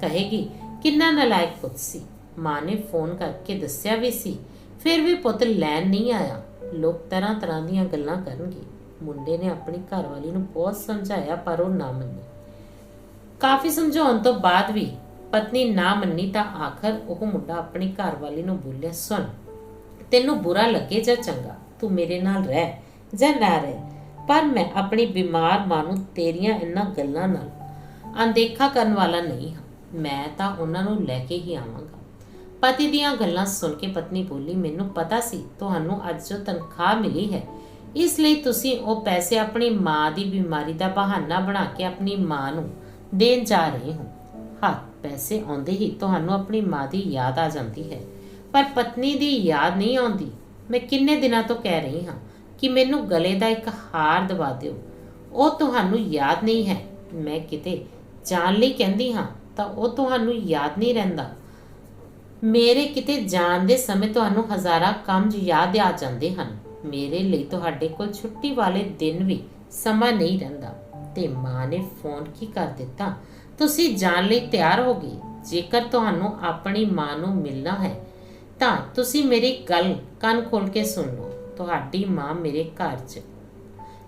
[SPEAKER 1] ਕਹੇਗੀ, ਕਿੰਨਾ ਨਲਾਇਕ ਪੁੱਤ ਸੀ? ਮਾਂ ਨੇ ਫੋਨ ਕਰਕੇ ਦੱਸਿਆ ਵੀ ਸੀ ਫਿਰ ਵੀ ਪੁੱਤ ਲੈਣ ਨਹੀਂ ਆਇਆ। ਲੋਕ ਤਰ੍ਹਾਂ ਤਰ੍ਹਾਂ ਦੀਆਂ ਗੱਲਾਂ ਕਰਨਗੇ। ਮੁੰਡੇ ਨੇ ਆਪਣੀ ਘਰਵਾਲੀ ਨੂੰ ਬਹੁਤ ਸਮਝਾਇਆ, ਪਰ ਉਹ ਨਾ ਮੰਨੀ। ਕਾਫੀ ਸਮਝਾਉਣ ਤੋਂ ਬਾਅਦ ਵੀ ਪਤਨੀ ਨਾ ਮੰਨੀ ਤਾਂ ਆਖਰ ਉਹ ਮੁੰਡਾ ਆਪਣੀ ਘਰਵਾਲੀ ਨੂੰ ਬੋਲਿਆ, ਸੁਣ, ਤੈਨੂੰ ਬੁਰਾ ਲੱਗੇ ਜਾਂ ਚੰਗਾ? ਤੂੰ ਮੇਰੇ ਨਾਲ ਰਹਿ ਜਾਂ ਨਾ ਰਹਿ। ਪਰ ਮੈਂ ਆਪਣੀ ਬਿਮਾਰ ਮਾਂ ਨੂੰ ਤੇਰੀਆਂ ਇਹਨਾਂ ਗੱਲਾਂ ਨਾਲ ਅਣਦੇਖਾ ਕਰਨ ਵਾਲਾ ਨਹੀਂ ਹਾਂ। ਮੈਂ ਤਾਂ ਉਹਨਾਂ ਨੂੰ ਲੈ ਕੇ ਹੀ ਆਵਾਂਗਾ। ਪਤੀ ਦੀਆਂ ਗੱਲਾਂ ਸੁਣ ਕੇ ਪਤਨੀ ਬੋਲੀ, ਮੈਨੂੰ ਪਤਾ ਸੀ, ਤੁਹਾਨੂੰ ਅੱਜ ਜੋ ਤਨਖਾਹ ਮਿਲੀ ਹੈ, ਇਸ ਲਈ ਤੁਸੀਂ ਉਹ ਪੈਸੇ ਆਪਣੀ ਮਾਂ ਦੀ ਬਿਮਾਰੀ ਦਾ ਬਹਾਨਾ ਬਣਾ ਕੇ ਆਪਣੀ ਮਾਂ ਨੂੰ ਦੇਣ ਜਾ ਰਹੇ ਹੋ। ਹਾਂ, ਪੈਸੇ ਆਉਂਦੇ ਹੀ ਤੁਹਾਨੂੰ ਆਪਣੀ ਮਾਂ ਦੀ ਯਾਦ ਆ ਜਾਂਦੀ ਹੈ, ਪਰ ਪਤਨੀ ਦੀ ਯਾਦ ਨਹੀਂ ਆਉਂਦੀ। ਮੈਂ ਕਿੰਨੇ ਦਿਨਾਂ ਤੋਂ ਕਹਿ ਰਹੀ ਹਾਂ ਕਿ ਮੈਨੂੰ ਗਲੇ ਦਾ ਇੱਕ ਹਾਰ ਦਵਾ ਦਿਓ। ਉਹ ਤੁਹਾਨੂੰ ਯਾਦ ਨਹੀਂ ਹੈ। ਮੈਂ ਕਿਤੇ ਜਾਣ ਲਈ ਕਹਿੰਦੀ ਹਾਂ ਤਾਂ ਉਹ ਤੁਹਾਨੂੰ ਯਾਦ ਨਹੀਂ ਰਹਿੰਦਾ। ਮੇਰੇ ਕਿਤੇ ਜਾਣ ਦੇ ਸਮੇਂ ਤੁਹਾਨੂੰ ਹਜ਼ਾਰਾਂ ਕੰਮ ਯਾਦ ਆ ਜਾਂਦੇ ਹਨ। ਮੇਰੇ ਲਈ ਤੁਹਾਡੇ ਕੋਲ ਛੁੱਟੀ ਵਾਲੇ ਦਿਨ ਵੀ ਸਮਾਂ ਨਹੀਂ ਰਹਿੰਦਾ। ਤੇ ਮਾਂ ਨੇ ਫੋਨ ਕੀ ਕਰ ਦਿੱਤਾ? ਤੁਸੀਂ ਜਾਣ ਲਈ ਤਿਆਰ ਹੋ ਗਏ। ਜੇਕਰ ਤੁਹਾਨੂੰ ਆਪਣੀ ਮਾਂ ਨੂੰ ਮਿਲਣਾ ਹੈ, ਤਾਂ ਤੁਸੀਂ ਮੇਰੀ ਗੱਲ ਕੰਨ ਖੋਲ ਕੇ ਸੁਣ ਲਓ। ਤੁਹਾਡੀ ਮਾਂ ਮੇਰੇ ਘਰ 'ਚ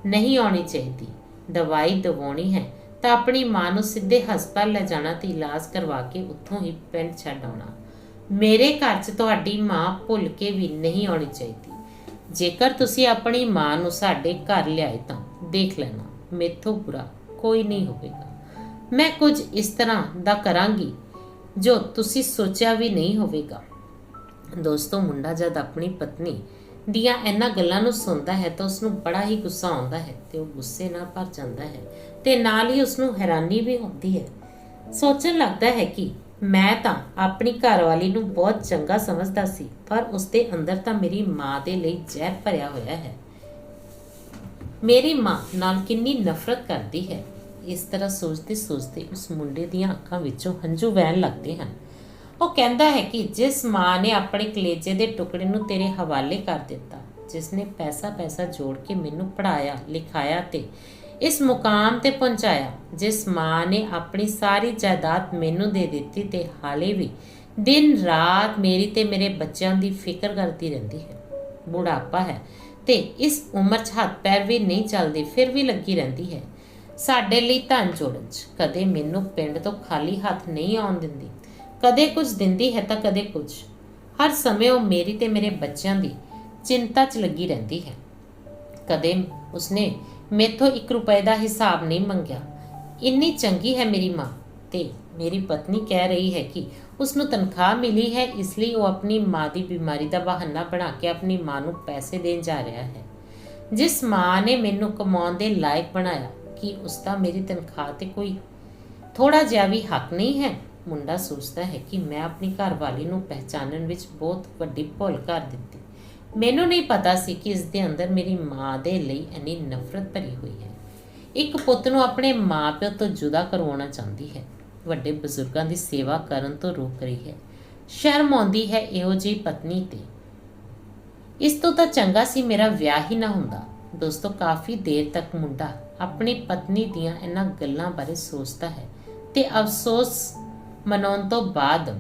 [SPEAKER 1] ਨਹੀਂ ਆਉਣੀ ਚਾਹੀਦੀ। ਦਵਾਈ ਦਵਾਉਣੀ ਹੈ, ਤਾਂ ਆਪਣੀ ਮਾਂ ਨੂੰ ਸਿੱਧੇ ਹਸਪਤਾਲ ਲੈ ਜਾਣਾ ਤੇ ਇਲਾਜ ਕਰਵਾ ਕੇ ਉੱਥੋਂ ਹੀ ਪਿੰਡ ਛੱਡ ਆਉਣਾ। ਮੇਰੇ ਘਰ 'ਚ ਤੁਹਾਡੀ ਮਾਂ ਭੁੱਲ ਕੇ ਵੀ ਨਹੀਂ ਆਉਣੀ ਚਾਹੀਦੀ। ਜੇਕਰ ਤੁਸੀਂ ਆਪਣੀ ਮਾਂ ਨੂੰ ਸਾਡੇ ਘਰ ਲਿਆਏ ਤਾਂ ਦੇਖ ਲੈਣਾ, ਮੇਥੋਂ ਬੁਰਾ ਕੋਈ ਨਹੀਂ ਹੋਵੇਗਾ। ਮੈਂ ਕੁਝ ਇਸ ਤਰ੍ਹਾਂ ਦਾ ਕਰਾਂਗੀ ਜੋ ਤੁਸੀਂ ਸੋਚਿਆ ਵੀ ਨਹੀਂ ਹੋਵੇਗਾ। ਦੋਸਤੋ, ਮੁੰਡਾ ਜਦ ਆਪਣੀ ਪਤਨੀ ਦੀਆਂ ਇਹਨਾਂ ਗੱਲਾਂ ਨੂੰ ਸੁਣਦਾ ਹੈ ਤਾਂ ਉਸ ਨੂੰ ਬੜਾ ਹੀ ਗੁੱਸਾ ਆਉਂਦਾ ਹੈ ਤੇ ਉਹ ਗੁੱਸੇ ਨਾਲ ਭਰ ਜਾਂਦਾ ਹੈ ਤੇ ਨਾਲ ਹੀ ਉਸ ਨੂੰ ਹੈਰਾਨੀ ਵੀ ਹੁੰਦੀ ਹੈ। ਸੋਚਣ ਲੱਗਦਾ ਹੈ ਕਿ ਮੈਂ ਤਾਂ ਆਪਣੀ ਘਰਵਾਲੀ ਨੂੰ ਬਹੁਤ ਚੰਗਾ ਸਮਝਦਾ ਸੀ, ਪਰ ਉਸਦੇ ਅੰਦਰ ਤਾਂ ਮੇਰੀ ਮਾਂ ਦੇ ਲਈ ਜ਼ਹਿਰ ਭਰਿਆ ਹੋਇਆ ਹੈ। ਮੇਰੀ ਮਾਂ ਨਾਲ ਕਿੰਨੀ ਨਫ਼ਰਤ ਕਰਦੀ ਹੈ। ਇਸ ਤਰ੍ਹਾਂ ਸੋਚਦੇ ਸੋਚਦੇ ਉਸ ਮੁੰਡੇ ਦੀਆਂ ਅੱਖਾਂ ਵਿੱਚੋਂ ਹੰਝੂ ਵਹਿਣ ਲੱਗਦੇ ਹਨ। ਉਹ ਕਹਿੰਦਾ ਹੈ ਕਿ ਜਿਸ ਮਾਂ ਨੇ ਆਪਣੇ ਕਲੇਜੇ ਦੇ ਟੁਕੜੇ ਨੂੰ ਤੇਰੇ ਹਵਾਲੇ ਕਰ ਦਿੱਤਾ, ਜਿਸ ਨੇ ਪੈਸਾ ਪੈਸਾ ਜੋੜ ਕੇ ਮੈਨੂੰ ਪੜਾਇਆ ਲਿਖਾਇਆ ਤੇ ਇਸ ਮੁਕਾਮ ਤੇ ਪਹੁੰਚਾਇਆ, ਜਿਸ ਮਾਂ ਨੇ ਆਪਣੀ ਸਾਰੀ ਜਾਇਦਾਦ ਮੈਨੂੰ ਦੇ ਦਿੱਤੀ ਤੇ ਹਾਲੇ ਵੀ ਦਿਨ ਰਾਤ ਮੇਰੀ ਤੇ ਮੇਰੇ ਬੱਚਿਆਂ ਦੀ ਫਿਕਰ ਕਰਦੀ ਰਹਿੰਦੀ ਹੈ। ਬੁਢਾਪਾ ਹੈ ਤੇ ਇਸ ਉਮਰ 'ਚ ਹੱਥ ਪੈਰ ਵੀ ਨਹੀਂ ਚੱਲਦੇ, ਫਿਰ ਵੀ ਲੱਗੀ ਰਹਿੰਦੀ ਹੈ। ਸਾਡੇ ਲਈ ਧਨ ਜੋੜਨ 'ਚ ਕਦੇ ਮੈਨੂੰ ਪਿੰਡ ਤੋਂ ਖਾਲੀ ਹੱਥ ਨਹੀਂ ਆਉਣ ਦਿੰਦੀ। ਕਦੇ ਕੁਝ ਦਿੰਦੀ ਹੈ ਤਾਂ ਕਦੇ ਕੁਝ। ਹਰ ਸਮੇਂ ਉਹ ਮੇਰੀ ਤੇ ਮੇਰੇ ਬੱਚਿਆਂ ਦੀ ਚਿੰਤਾ 'ਚ ਲੱਗੀ ਰਹਿੰਦੀ ਹੈ। ਕਦੇ ਉਸਨੇ ਮੇਥੋਂ 1 ਰੁਪਏ ਦਾ ਹਿਸਾਬ ਨਹੀਂ ਮੰਗਿਆ। ਇੰਨੀ ਚੰਗੀ ਹੈ ਮੇਰੀ ਮਾਂ ਤੇ ਮੇਰੀ ਪਤਨੀ ਕਹਿ ਰਹੀ ਹੈ ਕਿ ਉਸ ਨੂੰ ਤਨਖਾਹ ਮਿਲੀ ਹੈ, ਇਸ ਲਈ ਉਹ ਆਪਣੀ ਮਾਂ ਦੀ ਬਿਮਾਰੀ ਦਾ ਬਹਾਨਾ ਬਣਾ ਕੇ ਆਪਣੀ ਮਾਂ ਨੂੰ ਪੈਸੇ ਦੇਣ ਜਾ ਰਿਹਾ ਹੈ। ਜਿਸ ਮਾਂ ਨੇ ਮੈਨੂੰ ਕਮਾਉਣ ਦੇ ਲਾਇਕ ਬਣਾਇਆ, ਕਿ ਉਸ ਦਾ ਮੇਰੀ ਤਨਖਾਹ ਤੇ ਕੋਈ ਥੋੜਾ ਜਿਹਾ ਵੀ ਹੱਕ ਨਹੀਂ ਹੈ? ਮੁੰਡਾ ਸੋਚਦਾ ਹੈ ਕਿ ਮੈਂ ਆਪਣੀ ਘਰਵਾਲੀ ਨੂੰ ਪਹਿਚਾਨਣ ਵਿੱਚ ਬਹੁਤ ਵੱਡੀ ਭੁੱਲ ਕਰ ਦਿੱਤੀ। ਮੈਨੂੰ ਨਹੀਂ ਪਤਾ ਸੀ ਕਿ ਇਸ ਦੇ ਅੰਦਰ ਮੇਰੀ ਮਾਂ ਦੇ ਲਈ ਇੰਨੀ ਨਫ਼ਰਤ ਭਰੀ ਹੋਈ ਹੈ। ਇੱਕ ਪੁੱਤ ਨੂੰ ਆਪਣੇ ਮਾਪਿਓ ਤੋਂ ਜੁਦਾ ਕਰਵਾਉਣਾ ਚਾਹੁੰਦੀ ਹੈ। ਵੱਡੇ ਬਜ਼ੁਰਗਾਂ ਦੀ ਸੇਵਾ ਕਰਨ ਤੋਂ ਰੋਕ ਰਹੀ ਹੈ। ਸ਼ਰਮ ਆਉਂਦੀ ਹੈ ਇਹੋ ਜਿਹੀ ਪਤਨੀ ਤੇ। ਇਸ ਤੋਂ ਤਾਂ ਚੰਗਾ ਸੀ ਮੇਰਾ ਵਿਆਹ ਹੀ ਨਾ ਹੁੰਦਾ। ਦੋਸਤੋ, ਕਾਫੀ ਦੇਰ ਤੱਕ ਮੁੰਡਾ ਆਪਣੀ ਪਤਨੀ ਦੀਆਂ ਇਹਨਾਂ ਗੱਲਾਂ ਬਾਰੇ ਸੋਚਦਾ ਹੈ ਤੇ ਅਫਸੋਸ ਮਨਾਉਣ ਤੋਂ ਬਾਅਦ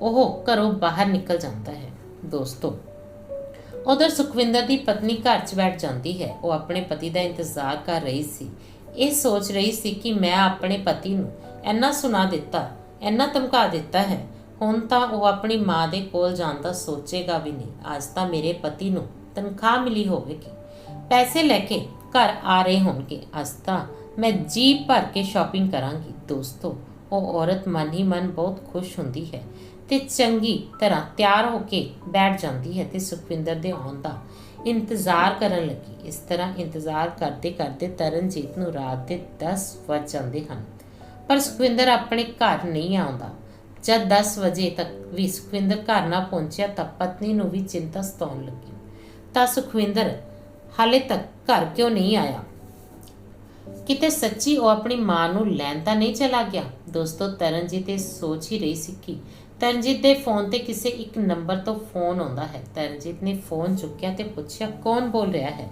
[SPEAKER 1] ਉਹ ਘਰੋਂ ਬਾਹਰ ਨਿਕਲ ਜਾਂਦਾ ਹੈ। ਦੋਸਤੋ ਉਧਰ ਸੁਖਵਿੰਦਰ ਦੀ ਪਤਨੀ ਘਰ 'ਚ ਬੈਠ ਜਾਂਦੀ ਹੈ। ਉਹ ਆਪਣੇ ਪਤੀ ਦਾ ਇੰਤਜ਼ਾਰ ਕਰ ਰਹੀ ਸੀ। ਇਹ ਸੋਚ ਰਹੀ ਸੀ ਕਿ ਮੈਂ ਆਪਣੇ ਪਤੀ ਨੂੰ ਇੰਨਾ ਸੁਣਾ ਦਿੱਤਾ, ਇੰਨਾ ਧਮਕਾ ਦਿੱਤਾ ਹੈ, ਹੁਣ ਤਾਂ ਉਹ ਆਪਣੀ ਮਾਂ ਦੇ ਕੋਲ ਜਾਣ ਦਾ ਸੋਚੇਗਾ ਵੀ ਨਹੀਂ। ਅੱਜ ਤਾਂ ਮੇਰੇ ਪਤੀ ਨੂੰ ਤਨਖਾਹ ਮਿਲੀ ਹੋਵੇਗੀ। ਪੈਸੇ ਲੈ ਕੇ ਘਰ ਆ ਰਹੇ ਹੋਣਗੇ। ਅੱਜ ਤਾਂ ਮੈਂ ਜੀ ਭਰ ਕੇ ਸ਼ਾਪਿੰਗ ਕਰਾਂਗੀ। ਦੋਸਤੋ, ਉਹ ਔਰਤ ਮਨ ਹੀ ਮਨ ਬਹੁਤ ਖੁਸ਼ ਹੁੰਦੀ ਹੈ। ਤੇ ਚੰਗੀ ਤਰ੍ਹਾਂ ਤਿਆਰ ਹੋ ਕੇ ਬੈਠ ਜਾਂਦੀ ਹੈ ਤੇ ਸੁਖਵਿੰਦਰ ਦੇ ਆਉਣ ਦਾ ਇੰਤਜ਼ਾਰ ਕਰਨ ਲੱਗੀ। ਇਸ ਤਰ੍ਹਾਂ ਇੰਤਜ਼ਾਰ ਕਰਦੇ ਕਰਦੇ ਤਰਨਜੀਤ ਨੂੰ ਰਾਤ ਦੇ 10 ਵੱਜ ਜਾਂਦੇ ਹਨ। ਪਰ ਸੁਖਵਿੰਦਰ ਆਪਣੇ ਘਰ ਨਹੀਂ ਆਉਂਦਾ। ਜਦ 10 ਵਜੇ ਤੱਕ ਵੀ ਸੁਖਵਿੰਦਰ ਘਰ ਨਾ ਪਹੁੰਚਿਆ ਤਾਂ ਪਤਨੀ ਨੂੰ ਵੀ ਚਿੰਤਾ ਸਤਾਉਣ ਲੱਗੀ। ਤਾਂ ਸੁਖਵਿੰਦਰ, ਹਾਲੇ ਤੱਕ ਘਰ ਕਿਉਂ ਨਹੀਂ ਆਇਆ? ਕਿਤੇ ਸੱਚੀ ਉਹ ਆਪਣੀ ਮਾਂ ਨੂੰ ਲੈਣ ਤਾਂ ਨਹੀਂ ਚਲਾ ਗਿਆ? ਦੋਸਤੋ, ਤਰਨਜੀਤ ਇਹ ਸੋਚ ਹੀ ਰਹੀ ਸੀ ਕਿ ਤਰਨਜੀਤ ਦੇ ਫੋਨ ਤੇ ਕਿਸੇ ਇੱਕ ਨੰਬਰ ਤੋਂ ਫੋਨ ਆਉਂਦਾ ਹੈ। ਤਰਨਜੀਤ ਨੇ ਫੋਨ ਚੁੱਕਿਆ ਤੇ ਪੁੱਛਿਆ, ਕੌਣ ਬੋਲ ਰਿਹਾ ਹੈ?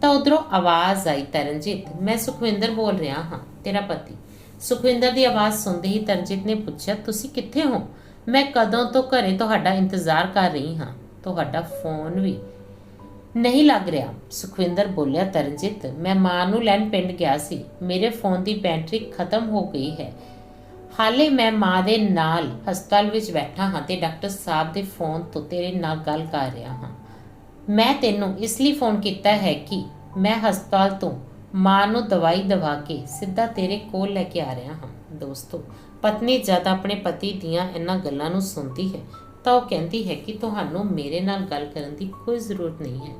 [SPEAKER 1] ਤਾਂ ਉਧਰੋਂ ਆਵਾਜ਼ ਆਈ, ਤਰਨਜੀਤ, ਮੈਂ ਸੁਖਵਿੰਦਰ ਬੋਲ ਰਿਹਾ ਹਾਂ, ਤੇਰਾ ਪਤੀ। ਸੁਖਵਿੰਦਰ ਦੀ ਆਵਾਜ਼ ਸੁਣਦੇ ਹੀ ਤਰਨਜੀਤ ਨੇ ਪੁੱਛਿਆ, ਤੁਸੀਂ ਕਿੱਥੇ ਹੋ? ਮੈਂ ਕਦੋਂ ਤੋਂ ਘਰੇ ਤੁਹਾਡਾ ਇੰਤਜ਼ਾਰ ਕਰ ਰਹੀ ਹਾਂ, ਤੁਹਾਡਾ ਫੋਨ ਵੀ ਨਹੀਂ ਲੱਗ ਰਿਹਾ। ਸੁਖਵਿੰਦਰ ਬੋਲਿਆ, ਤਰਨਜੀਤ, ਮੈਂ ਮਾਂ ਨੂੰ ਲੈਣ ਪਿੰਡ ਗਿਆ ਸੀ, ਮੇਰੇ ਫੋਨ ਦੀ ਬੈਟਰੀ ਖਤਮ ਹੋ ਗਈ ਹੈ ਹਾਲੇ ਮੈਂ ਮਾਂ ਦੇ ਨਾਲ ਹਸਪਤਾਲ ਵਿੱਚ ਬੈਠਾ ਹਾਂ ਤੇ ਡਾਕਟਰ ਸਾਹਿਬ ਦੇ ਫੋਨ ਤੋਂ ਤੇਰੇ ਨਾਲ ਗੱਲ ਕਰ ਰਿਹਾ ਹਾਂ। ਮੈਂ ਤੈਨੂੰ ਇਸ ਲਈ ਫੋਨ ਕੀਤਾ ਹੈ ਕਿ ਮੈਂ ਹਸਪਤਾਲ ਤੋਂ ਮਾਂ ਨੂੰ ਦਵਾਈ ਦਵਾ ਕੇ ਸਿੱਧਾ ਤੇਰੇ ਕੋਲ ਲੈ ਕੇ ਆ ਰਿਹਾ ਹਾਂ। ਦੋਸਤੋ, ਪਤਨੀ ਜਦ ਆਪਣੇ ਪਤੀ ਦੀਆਂ ਇਹਨਾਂ ਗੱਲਾਂ ਨੂੰ ਸੁਣਦੀ ਹੈ ਤਾਂ ਉਹ ਕਹਿੰਦੀ ਹੈ ਕਿ ਤੁਹਾਨੂੰ ਮੇਰੇ ਨਾਲ ਗੱਲ ਕਰਨ ਦੀ ਕੋਈ ਜ਼ਰੂਰਤ ਨਹੀਂ ਹੈ।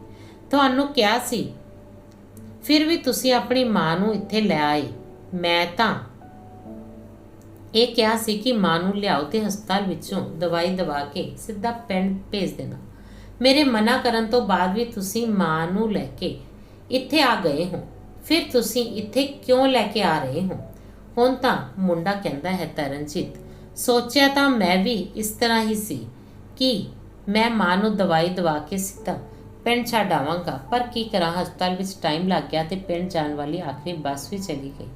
[SPEAKER 1] ਤੁਹਾਨੂੰ ਕਿਹਾ ਸੀ, ਫਿਰ ਵੀ ਤੁਸੀਂ ਆਪਣੀ ਮਾਂ ਨੂੰ ਇੱਥੇ ਲੈ ਆਏ। ਮੈਂ ਤਾਂ ਇਹ ਕਿਹਾ ਸੀ ਕਿ ਮਾਂ ਨੂੰ ਲਿਆਓ ਤੇ ਹਸਪਤਾਲ ਵਿੱਚੋਂ ਦਵਾਈ ਦਵਾ ਕੇ ਸਿੱਧਾ ਪਿੰਡ ਭੇਜ ਦੇਣਾ। ਮੇਰੇ ਮਨਾ ਕਰਨ ਤੋਂ ਬਾਅਦ ਵੀ ਤੁਸੀਂ ਮਾਂ ਨੂੰ ਲੈ ਕੇ ਇੱਥੇ ਆ ਗਏ ਹੋ। ਫਿਰ ਤੁਸੀਂ ਇੱਥੇ ਕਿਉਂ ਲੈ ਕੇ ਆ ਰਹੇ ਹੋ? ਹੁਣ ਤਾਂ ਮੁੰਡਾ ਕਹਿੰਦਾ ਹੈ ਤਰਨਜੀਤ, ਸੋਚਿਆ ਤਾਂ ਮੈਂ ਵੀ ਇਸ ਤਰ੍ਹਾਂ ਹੀ ਸੀ ਕਿ ਮੈਂ ਮਾਂ ਨੂੰ ਦਵਾਈ ਦਵਾ ਕੇ ਸਿੱਧਾ ਪਿੰਡ ਛੱਡ ਆਵਾਂਗਾ। ਪਰ ਕੀ ਕਰਾਂ, ਹਸਪਤਾਲ ਵਿੱਚ ਟਾਈਮ ਲੱਗ ਗਿਆ ਤੇ ਪਿੰਡ ਜਾਣ ਵਾਲੀ ਆਖਰੀ ਬੱਸ ਵੀ ਚਲੀ ਗਈ।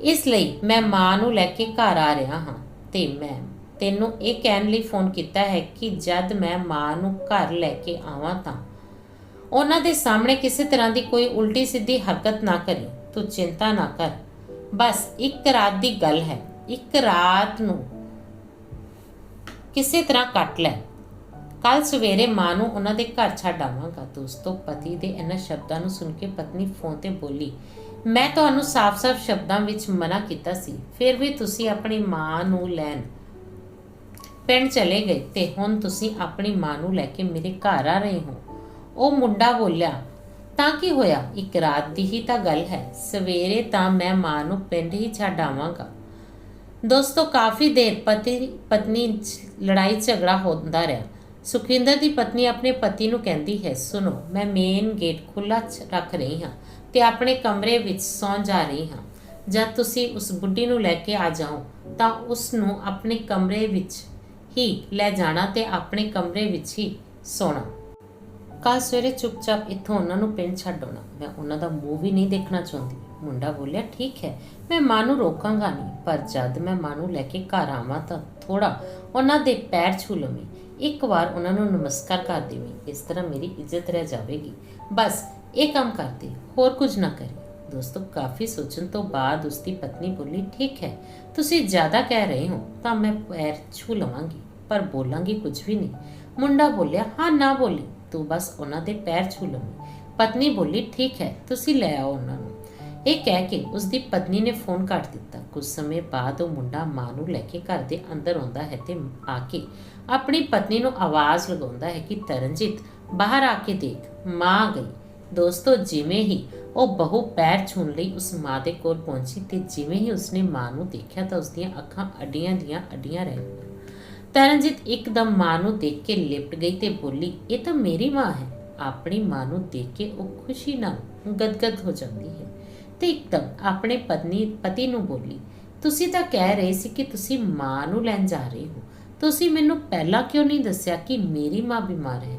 [SPEAKER 1] ਇਸ ਲਈ ਮੈਂ ਮਾਂ ਨੂੰ ਲੈ ਕੇ ਘਰ ਆ ਰਿਹਾ ਹਾਂ ਤੇ ਮੈਂ ਤੈਨੂੰ ਇਹ ਕਹਿਣ ਲਈ ਫੋਨ ਕੀਤਾ ਹੈ ਕਿ ਜਦ ਮੈਂ ਮਾਂ ਨੂੰ ਘਰ ਲੈ ਕੇ ਆਵਾਂ ਤਾਂ ਉਹਨਾਂ ਦੇ ਸਾਹਮਣੇ ਕਿਸੇ ਤਰ੍ਹਾਂ ਦੀ ਕੋਈ ਉਲਟੀ ਸਿੱਧੀ ਹਰਕਤ ਨਾ ਕਰੀ। ਤੂੰ ਚਿੰਤਾ ਨਾ ਕਰ। ਬਸ ਇੱਕ ਰਾਤ ਦੀ ਗੱਲ ਹੈ। ਇੱਕ ਰਾਤ ਨੂੰ ਕਿਸੇ ਤਰ੍ਹਾਂ ਕੱਟ ਲੈ। ਕੱਲ ਸਵੇਰੇ ਮਾਂ ਨੂੰ ਉਹਨਾਂ ਦੇ ਘਰ ਛੱਡ ਆਵਾਂਗਾ। ਦੋਸਤੋ, ਪਤੀ ਦੇ ਇਹਨਾਂ ਸ਼ਬਦਾਂ ਨੂੰ ਸੁਣ ਕੇ ਪਤਨੀ ਫੋਨ ਤੇ ਬੋਲੀ ਮੈਂ ਤੁਹਾਨੂੰ ਸਾਫ਼-ਸਾਫ਼ ਸ਼ਬਦਾਂ ਵਿੱਚ ਮਨਾ ਕੀਤਾ ਸੀ, ਫਿਰ ਵੀ ਤੁਸੀਂ ਆਪਣੀ ਮਾਂ ਨੂੰ ਲੈਣ ਪਿੰਡ ਚਲੇ ਗਏ ਤੇ ਹੁਣ ਤੁਸੀਂ ਆਪਣੀ ਮਾਂ ਨੂੰ ਲੈ ਕੇ ਮੇਰੇ ਘਰ ਆ ਰਹੇ ਹੋ। ਉਹ ਮੁੰਡਾ ਬੋਲਿਆ, ਤਾਂ ਕੀ ਹੋਇਆ? ਇੱਕ ਰਾਤ ਦੀ ਹੀ ਤਾਂ ਗੱਲ ਹੈ। ਸਵੇਰੇ ਤਾਂ ਮੈਂ ਮਾਂ ਨੂੰ ਪਿੰਡ ਹੀ ਛੱਡ ਆਵਾਂਗਾ। ਦੋਸਤੋ, ਕਾਫੀ ਦੇਰ ਪਤੀ, ਪਤਨੀ ਲੜਾਈ ਝਗੜਾ ਹੁੰਦਾ ਰਿਹਾ। ਸੁਖਿੰਦਰ ਦੀ ਪਤਨੀ ਆਪਣੇ ਪਤੀ ਨੂੰ ਕਹਿੰਦੀ ਹੈ, ਸੁਣੋ, ਮੈਂ ਮੇਨ ਗੇਟ ਖੁੱਲਾ ਰੱਖ ਰਹੀ ਹਾਂ ਤੇ ਆਪਣੇ ਕਮਰੇ ਵਿੱਚ ਸੌਂ ਜਾ ਰਹੀ ਹਾਂ। ਜਦ ਤੁਸੀਂ ਉਸ ਬੁੱਢੀ ਨੂੰ ਲੈ ਕੇ ਆ ਜਾਓ, ਤਾਂ ਉਸ ਨੂੰ ਆਪਣੇ ਕਮਰੇ ਵਿੱਚ ਹੀ ਲੈ ਜਾਣਾ ਤੇ ਆਪਣੇ ਕਮਰੇ ਵਿੱਚ ਹੀ ਸੌਣਾ। ਕੱਲ ਸਵੇਰੇ ਚੁੱਪਚਾਪ ਇੱਥੋਂ ਉਹਨਾਂ ਨੂੰ ਪਿੰਡ ਛੱਡ ਆਉਣਾ। ਮੈਂ ਉਹਨਾਂ ਦਾ ਮੂੰਹ ਵੀ ਨਹੀਂ ਦੇਖਣਾ ਚਾਹੁੰਦੀ। ਮੁੰਡਾ ਬੋਲਿਆ, ਠੀਕ ਹੈ, ਮੈਂ ਮਾਂ ਨੂੰ ਰੋਕਾਂਗਾ ਨਹੀਂ, ਪਰ ਜਦ ਮੈਂ ਮਾਂ ਨੂੰ ਲੈ ਕੇ ਘਰ ਆਵਾਂ ਤਾਂ ਥੋੜਾ ਉਹਨਾਂ ਦੇ ਪੈਰ ਛੂ ਲਵਾਂ। ਇੱਕ ਵਾਰ ਉਹਨਾਂ ਨੂੰ ਨਮਸਕਾਰ ਕਰ ਦੇਵੀਂ, ਇਸ ਤਰ੍ਹਾਂ ਮੇਰੀ ਇੱਜ਼ਤ ਰਹਿ ਜਾਵੇਗੀ। ਬਸ, ਇਹ ਕੰਮ ਕਰਦੇ, ਹੋਰ ਕੁਝ ਨਾ ਕਰੇ। ਦੋਸਤੋ, ਕਾਫੀ ਸੋਚਣ ਤੋਂ ਬਾਅਦ ਉਸਦੀ ਪਤਨੀ ਬੋਲੀ, ਠੀਕ ਹੈ, ਤੁਸੀਂ ਜ਼ਿਆਦਾ ਕਹਿ ਰਹੇ ਹੋ, ਤਾਂ ਮੈਂ ਪੈਰ ਛੂ ਲਵਾਂਗੀ, ਪਰ ਬੋਲਾਂਗੀ ਕੁਝ ਵੀ ਨਹੀਂ। ਮੁੰਡਾ ਬੋਲਿਆ, ਹਾਂ, ਨਾ ਬੋਲੀ, ਤੂੰ ਬਸ ਉਹਨਾਂ ਦੇ ਪੈਰ ਛੂ ਲਵੀਂ। ਪਤਨੀ ਬੋਲੀ, ਠੀਕ ਹੈ, ਤੁਸੀਂ ਲੈ ਆਓ ਉਹਨਾਂ ਨੂੰ। ਇਹ ਕਹਿ ਕੇ ਉਸਦੀ ਪਤਨੀ ਨੇ ਫੋਨ ਕੱਟ ਦਿੱਤਾ। ਕੁਝ ਸਮੇਂ ਬਾਅਦ ਉਹ ਮੁੰਡਾ ਮਾਂ ਨੂੰ ਲੈ ਕੇ ਘਰ ਦੇ ਅੰਦਰ ਆਉਂਦਾ ਹੈ ਤੇ ਆ ਕੇ ਆਪਣੀ ਪਤਨੀ ਨੂੰ ਆਵਾਜ਼ ਲਗਾਉਂਦਾ ਹੈ ਕਿ, ਤਰਨਜੀਤ, ਬਾਹਰ ਆ ਕੇ ਦੇਖ, ਮਾਂ ਆ ਗਈ। ਦੋਸਤੋ, ਜਿਵੇਂ ਹੀ ਉਹ ਬਹੂ ਪੈਰ ਛੂਣ ਲਈ ਉਸ ਮਾਂ ਦੇ ਕੋਲ ਪਹੁੰਚੀ ਤੇ ਜਿਵੇਂ ਹੀ ਉਸਨੇ ਮਾਂ ਨੂੰ ਦੇਖਿਆ ਤਾਂ ਉਸ ਦੀਆਂ ਅੱਖਾਂ ਅੱਡੀਆਂ ਦੀਆਂ ਅੱਡੀਆਂ ਰਹਿ ਗਈਆਂ। ਤਰਨਜੀਤ ਇੱਕਦਮ ਮਾਂ ਨੂੰ ਦੇਖ ਕੇ ਲਿਪਟ ਗਈ ਤੇ ਬੋਲੀ, ਇਹ ਤਾਂ ਮੇਰੀ ਮਾਂ ਹੈ। ਆਪਣੀ ਮਾਂ ਨੂੰ ਦੇਖ ਕੇ ਉਹ ਖੁਸ਼ੀ ਨਾਲ ਗਦਗਦ ਹੋ ਜਾਂਦੀ ਹੈ। ਤੇ ਇੱਕਦਮ ਆਪਣੇ ਪਤਨੀ, ਪਤੀ ਨੂੰ ਬੋਲੀ, ਤੁਸੀਂ ਤਾਂ ਕਹਿ ਰਹੇ ਸੀ ਕਿ ਤੁਸੀਂ ਮਾਂ ਨੂੰ ਲੈਣ ਜਾ ਰਹੇ ਹੋ। ਤੁਸੀਂ ਮੈਨੂੰ ਪਹਿਲਾਂ ਕਿਉਂ ਨਹੀਂ ਦੱਸਿਆ ਕਿ ਮੇਰੀ ਮਾਂ ਬਿਮਾਰ ਹੈ?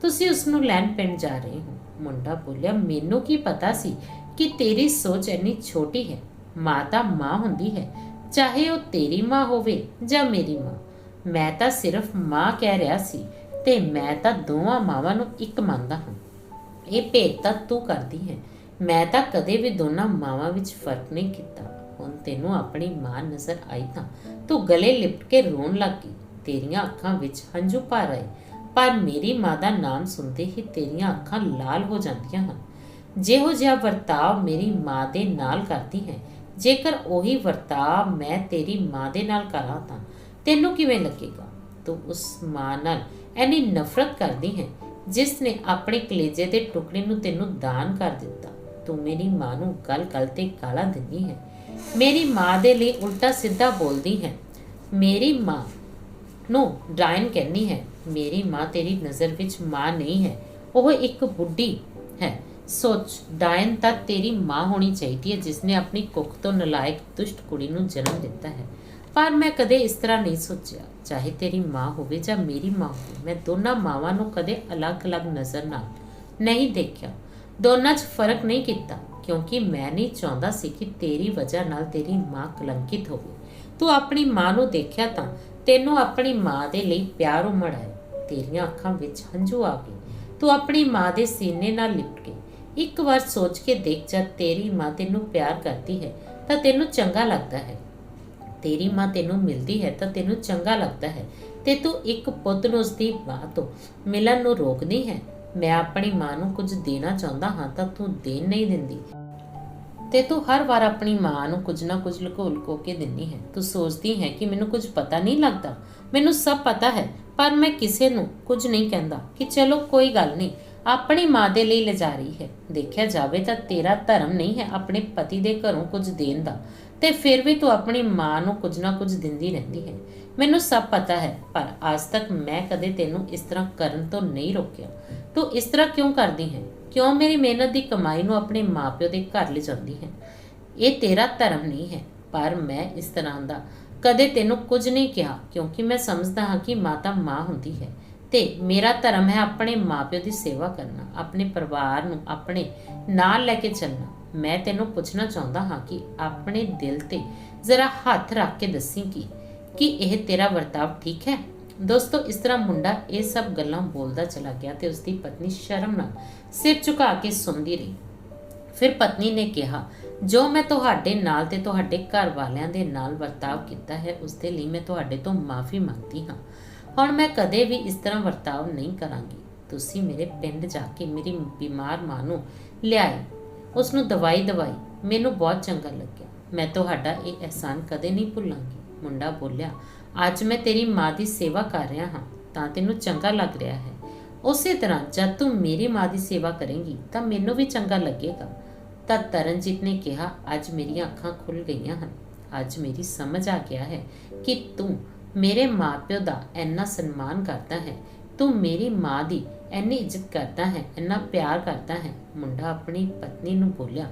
[SPEAKER 1] ਤੁਸੀਂ ਉਸ ਨੂੰ ਲੈਣ ਪਿੰਡ ਜਾ ਰਹੇ ਹੋ। ਮੁੰਡਾ ਬੋਲਿਆ, ਮੈਨੂੰ ਕੀ ਪਤਾ ਸੀ ਕਿ ਤੇਰੀ ਸੋਚ ਇੰਨੀ ਛੋਟੀ ਹੈ? ਮਾਂ ਤਾਂ ਮਾਂ ਹੁੰਦੀ ਹੈ, ਚਾਹੇ ਉਹ ਤੇਰੀ ਮਾਂ ਹੋਵੇ ਜਾਂ ਮੇਰੀ ਮਾਂ। ਮੈਂ ਤਾਂ ਸਿਰਫ ਮਾਂ ਕਹਿ ਰਿਹਾ ਸੀ ਤੇ ਮੈਂ ਤਾਂ ਦੋਵਾਂ ਮਾਵਾਂ ਨੂੰ ਇੱਕ ਮੰਨਦਾ ਹਾਂ। ਇਹ ਭੇਦ ਤਾਂ ਤੂੰ ਕਰਦੀ ਹੈ। ਮੈਂ ਤਾਂ ਕਦੇ ਵੀ ਦੋਨਾਂ ਮਾਵਾਂ ਵਿੱਚ ਫ਼ਰਕ ਨਹੀਂ ਕੀਤਾ। ਹੁਣ ਤੈਨੂੰ ਆਪਣੀ ਮਾਂ ਨਜ਼ਰ ਆਈ ਤਾਂ ਤੂੰ ਗਲੇ ਲਿਪਟ ਕੇ ਰੋਣ ਲੱਗੀ ਤੇਰੀਆਂ ਅੱਖਾਂ ਵਿੱਚ ਹੰਝੂ ਭਰ ਆਏ। ਪਰ ਮੇਰੀ ਮਾਂ ਦਾ ਨਾਮ ਸੁਣਦੇ ਹੀ ਤੇਰੀਆਂ ਅੱਖਾਂ ਲਾਲ ਹੋ ਜਾਂਦੀਆਂ ਹਨ। ਜਿਹੋ ਜਿਹਾ ਵਰਤਾਵ ਮੇਰੀ ਮਾਂ ਦੇ ਨਾਲ ਕਰਦੀ ਹੈ, ਜੇਕਰ ਉਹੀ ਵਰਤਾਵ ਮੈਂ ਤੇਰੀ ਮਾਂ ਦੇ ਨਾਲ ਕਰਾਂ ਤਾਂ ਤੈਨੂੰ ਕਿਵੇਂ ਲੱਗੇਗਾ? ਤੂੰ ਉਸ ਮਾਂ ਨਾਲ ਐਨੀ ਨਫ਼ਰਤ ਕਰਦੀ ਹੈ, ਜਿਸ ਨੇ ਆਪਣੇ ਕਲੇਜੇ ਦੇ ਟੁਕੜੇ ਨੂੰ ਤੈਨੂੰ ਦਾਨ ਕਰ ਦਿੱਤਾ। ਤੂੰ ਮੇਰੀ ਮਾਂ ਨੂੰ ਗੱਲ-ਗੱਲ ਤੇ ਗਾਲਾਂ ਦਿੰਦੀ ਹੈ। ਮੇਰੀ ਮਾਂ ਦੇ ਲਈ ਉਲਟਾ ਸਿੱਧਾ ਬੋਲਦੀ ਹੈ। ਮੇਰੀ ਮਾਂ ਨੂੰ ਡਾਇਨ ਕਹਿੰਦੀ ਹੈ, ਮੇਰੀ ਮਾਂ ਤੇਰੀ ਨਜ਼ਰ ਵਿੱਚ ਮਾਂ ਨਹੀਂ ਹੈ, ਉਹ ਇੱਕ ਬੁੱਢੀ ਹੈ। ਸੋਚ ਡਾਇਨ ਤਾਂ ਤੇਰੀ ਮਾਂ ਹੋਣੀ ਚਾਹੀਦੀ ਹੈ, ਜਿਸ ਨੇ ਆਪਣੀ ਕੁੱਖ ਤੋਂ ਨਲਾਇਕ ਦੁਸ਼ਟ ਕੁੜੀ ਨੂੰ ਜਨਮ ਦਿੱਤਾ ਹੈ। ਪਰ ਮੈਂ ਕਦੇ ਇਸ ਤਰ੍ਹਾਂ ਨਹੀਂ ਸੋਚਿਆ, ਚਾਹੇ ਤੇਰੀ ਮਾਂ ਹੋਵੇ ਜਾਂ ਮੇਰੀ ਮਾਂ ਹੋਵੇ, ਮੈਂ ਦੋਨਾਂ ਮਾਵਾਂ ਨੂੰ ਕਦੇ ਅਲੱਗ-ਅਲੱਗ ਨਜ਼ਰ ਨਾਲ ਨਹੀਂ ਦੇਖਿਆ। ਦੋਨਾਂ 'ਚ ਫ਼ਰਕ ਨਹੀਂ ਕੀਤਾ, ਕਿਉਂਕਿ ਮੈਂ ਨਹੀਂ ਚਾਹੁੰਦਾ ਸੀ ਕਿ ਤੇਰੀ ਵਜ੍ਹਾ ਨਾਲ ਤੇਰੀ ਮਾਂ ਕਲੰਕਿਤ ਹੋਵੇ। ਤੂੰ ਆਪਣੀ ਮਾਂ ਨੂੰ ਦੇਖਿਆ ਤਾਂ ਤੈਨੂੰ ਆਪਣੀ ਮਾਂ ਦੇ ਲਈ ਪਿਆਰ ਉਮੜ ਆਇਆ। ਤੇਰੀਆਂ ਅੱਖਾਂ ਵਿੱਚ ਹੰਝੂ ਆ ਗਏ। ਤੂੰ ਆਪਣੀ ਮਾਂ ਦੇ ਸੀਨੇ ਨਾਲ ਲਿਪਟ ਕੇ ਇੱਕ ਵਾਰ ਸੋਚ ਕੇ ਦੇਖ, ਜਦ ਤੇਰੀ ਮਾਂ ਤੈਨੂੰ ਪਿਆਰ ਕਰਦੀ ਹੈ, ਤਾਂ ਤੈਨੂੰ ਚੰਗਾ ਲੱਗਦਾ ਹੈ। ਤੇਰੀ ਮਾਂ ਤੈਨੂੰ ਮਿਲਦੀ ਹੈ, ਤਾਂ ਤੈਨੂੰ ਚੰਗਾ ਲੱਗਦਾ ਹੈ। ਤੇ ਤੂੰ ਇੱਕ ਪੁੱਤ ਨੂੰ ਉਸਦੀ ਮਾਂ ਤੋਂ ਮਿਲਣ ਨੂੰ ਰੋਕਦੀ ਹੈ। ਮੈਂ ਆਪਣੀ ਮਾਂ ਨੂੰ ਕੁਝ ਦੇਣਾ ਚਾਹੁੰਦਾ ਹਾਂ ਤਾਂ ਤੂੰ ਦੇਣ ਨਹੀਂ ਦਿੰਦੀ। ਤੇ ਤੂੰ ਹਰ ਵਾਰ ਆਪਣੀ ਮਾਂ ਨੂੰ ਕੁਝ ਨਾ ਕੁਝ ਲੁਕੋ ਲੁਕੋ ਕੇ ਦਿੰਦੀ ਹੈ। ਤੂੰ ਸੋਚਦੀ ਹੈ ਕਿ ਮੈਨੂੰ ਕੁਝ ਪਤਾ ਨਹੀਂ ਲੱਗਦਾ। ਮੈਨੂੰ ਸਭ ਪਤਾ ਹੈ, ਪਰ ਮੈਂ ਕਿਸੇ ਨੂੰ ਕੁਝ ਨਹੀਂ ਕਹਿੰਦਾ ਕਿ ਚਲੋ ਕੋਈ ਗੱਲ ਨਹੀਂ, ਆਪਣੀ ਮਾਂ ਦੇ ਲਈ ਲਿਜਾ ਰਹੀ ਹੈ। ਦੇਖਿਆ ਜਾਵੇ ਤਾਂ ਤੇਰਾ ਧਰਮ ਨਹੀਂ ਹੈ ਆਪਣੇ ਪਤੀ ਦੇ ਘਰੋਂ ਕੁਝ ਦੇਣ ਦਾ, ਤੇ ਫਿਰ ਵੀ ਤੂੰ ਆਪਣੀ ਮਾਂ ਨੂੰ ਕੁਝ ਨਾ ਕੁਝ ਦਿੰਦੀ ਰਹਿੰਦੀ ਹੈ। ਮੈਨੂੰ ਸਭ ਪਤਾ ਹੈ, ਪਰ ਅੱਜ ਤੱਕ ਮੈਂ ਕਦੇ ਤੈਨੂੰ ਇਸ ਤਰ੍ਹਾਂ ਕਰਨ ਤੋਂ ਨਹੀਂ ਰੋਕਿਆ। ਤੂੰ ਇਸ ਤਰ੍ਹਾਂ ਕਿਉਂ ਕਰਦੀ ਹੈ? ਕਿਉਂ ਮੇਰੀ ਮਿਹਨਤ ਦੀ ਕਮਾਈ ਨੂੰ ਆਪਣੇ ਮਾਪਿਓ ਦੇ ਘਰ ਲਿਜਾਂਦੀ ਹੈ? ਇਹ ਤੇਰਾ ਧਰਮ ਨਹੀਂ ਹੈ, ਪਰ ਮੈਂ ਇਸ ਤਰ੍ਹਾਂ ਦਾ ਕਦੇ ਤੈਨੂੰ ਕੁਝ ਨਹੀਂ ਕਿਹਾ, ਕਿਉਂਕਿ ਮੈਂ ਸਮਝਦਾ ਹਾਂ ਕਿ ਮਾਤਾ ਮਾਂ ਹੁੰਦੀ ਹੈ। ਤੇ ਮੇਰਾ ਧਰਮ ਹੈ ਆਪਣੇ ਮਾਪਿਓ ਦੀ ਸੇਵਾ ਕਰਨਾ, ਆਪਣੇ ਪਰਿਵਾਰ ਨੂੰ ਆਪਣੇ ਨਾਲ ਲੈ ਕੇ ਚੱਲਣਾ। ਮੈਂ ਤੈਨੂੰ ਪੁੱਛਣਾ ਚਾਹੁੰਦਾ ਹਾਂ ਕਿ ਆਪਣੇ ਦਿਲ ਤੇ ਜ਼ਰਾ ਹੱਥ ਰੱਖ ਕੇ ਦੱਸੀ ਕਿ ਕਿ ਇਹ ਤੇਰਾ ਵਰਤਾਵ ਠੀਕ ਹੈ? ਦੋਸਤੋ, ਇਸ ਤਰ੍ਹਾਂ ਮੁੰਡਾ ਇਹ ਸਭ ਗੱਲਾਂ ਬੋਲਦਾ ਚਲਾ ਗਿਆ ਤੇ ਉਸਦੀ ਪਤਨੀ ਸ਼ਰਮ ਨਾਲ ਸਿਰ ਝੁਕਾ ਕੇ ਸੁਣਦੀ ਰਹੀ। ਫਿਰ ਪਤਨੀ ਨੇ ਕਿਹਾ, ਜੋ ਮੈਂ ਤੁਹਾਡੇ ਨਾਲ ਤੇ ਤੁਹਾਡੇ ਘਰ ਵਾਲਿਆਂ ਦੇ ਨਾਲ ਵਰਤਾਵ ਕੀਤਾ ਹੈ ਉਸ ਦੇ ਲਈ ਮੈਂ ਤੁਹਾਡੇ ਤੋਂ ਮਾਫੀ ਮੰਗਦੀ ਹਾਂ। ਹੁਣ ਮੈਂ ਕਦੇ ਵੀ ਇਸ ਤਰ੍ਹਾਂ ਵਰਤਾਵ ਨਹੀਂ ਕਰਾਂਗੀ। ਤੁਸੀਂ ਮੇਰੇ ਪਿੰਡ ਜਾ ਕੇ ਮੇਰੀ ਬਿਮਾਰ ਮਾਂ ਨੂੰ ਲਿਆਏ। ਉਸ ਨੂੰ ਦਵਾਈ ਦਵਾਈ। ਮੈਨੂੰ ਬਹੁਤ ਚੰਗਾ ਲੱਗਿਆ। ਮੈਂ ਤੁਹਾਡਾ ਇਹ ਅਹਿਸਾਨ ਕਦੇ ਨਹੀਂ ਭੁੱਲਾਂਗੀ। ਮੁੰਡਾ ਬੋਲਿਆ, ਅੱਜ ਮੈਂ ਤੇਰੀ ਮਾਂ ਦੀ ਸੇਵਾ ਕਰ ਰਿਹਾ ਹਾਂ, ਤਾਂ ਤੈਨੂੰ ਚੰਗਾ ਲੱਗ ਰਿਹਾ ਹੈ। ਉਸੇ ਤਰ੍ਹਾਂ ਜਦ ਤੂੰ ਮੇਰੀ ਮਾਂ ਦੀ ਸੇਵਾ ਕਰੇਂਗੀ, ਤਾਂ ਮੈਨੂੰ ਵੀ ਚੰਗਾ ਲੱਗੇਗਾ ਤਾਂ ਤਰਨਜੀਤ ਨੇ ਕਿਹਾ, ਅੱਜ ਮੇਰੀਆਂ ਅੱਖਾਂ ਖੁੱਲ ਗਈਆਂ ਹਨ। ਅੱਜ ਮੇਰੀ ਸਮਝ ਆ ਗਿਆ ਹੈ ਕਿ ਤੂੰ ਮੇਰੇ ਮਾਪਿਓ ਦਾ ਇੰਨਾ ਸਨਮਾਨ ਕਰਦਾ ਹੈ। ਤੂੰ ਮੇਰੀ ਮਾਂ ਦੀ ਇੰਨੀ ਇੱਜ਼ਤ ਕਰਦਾ ਹੈ, ਇੰਨਾ ਪਿਆਰ ਕਰਦਾ ਹੈ ਮੁੰਡਾ ਆਪਣੀ ਪਤਨੀ ਨੂੰ ਬੋਲਿਆ,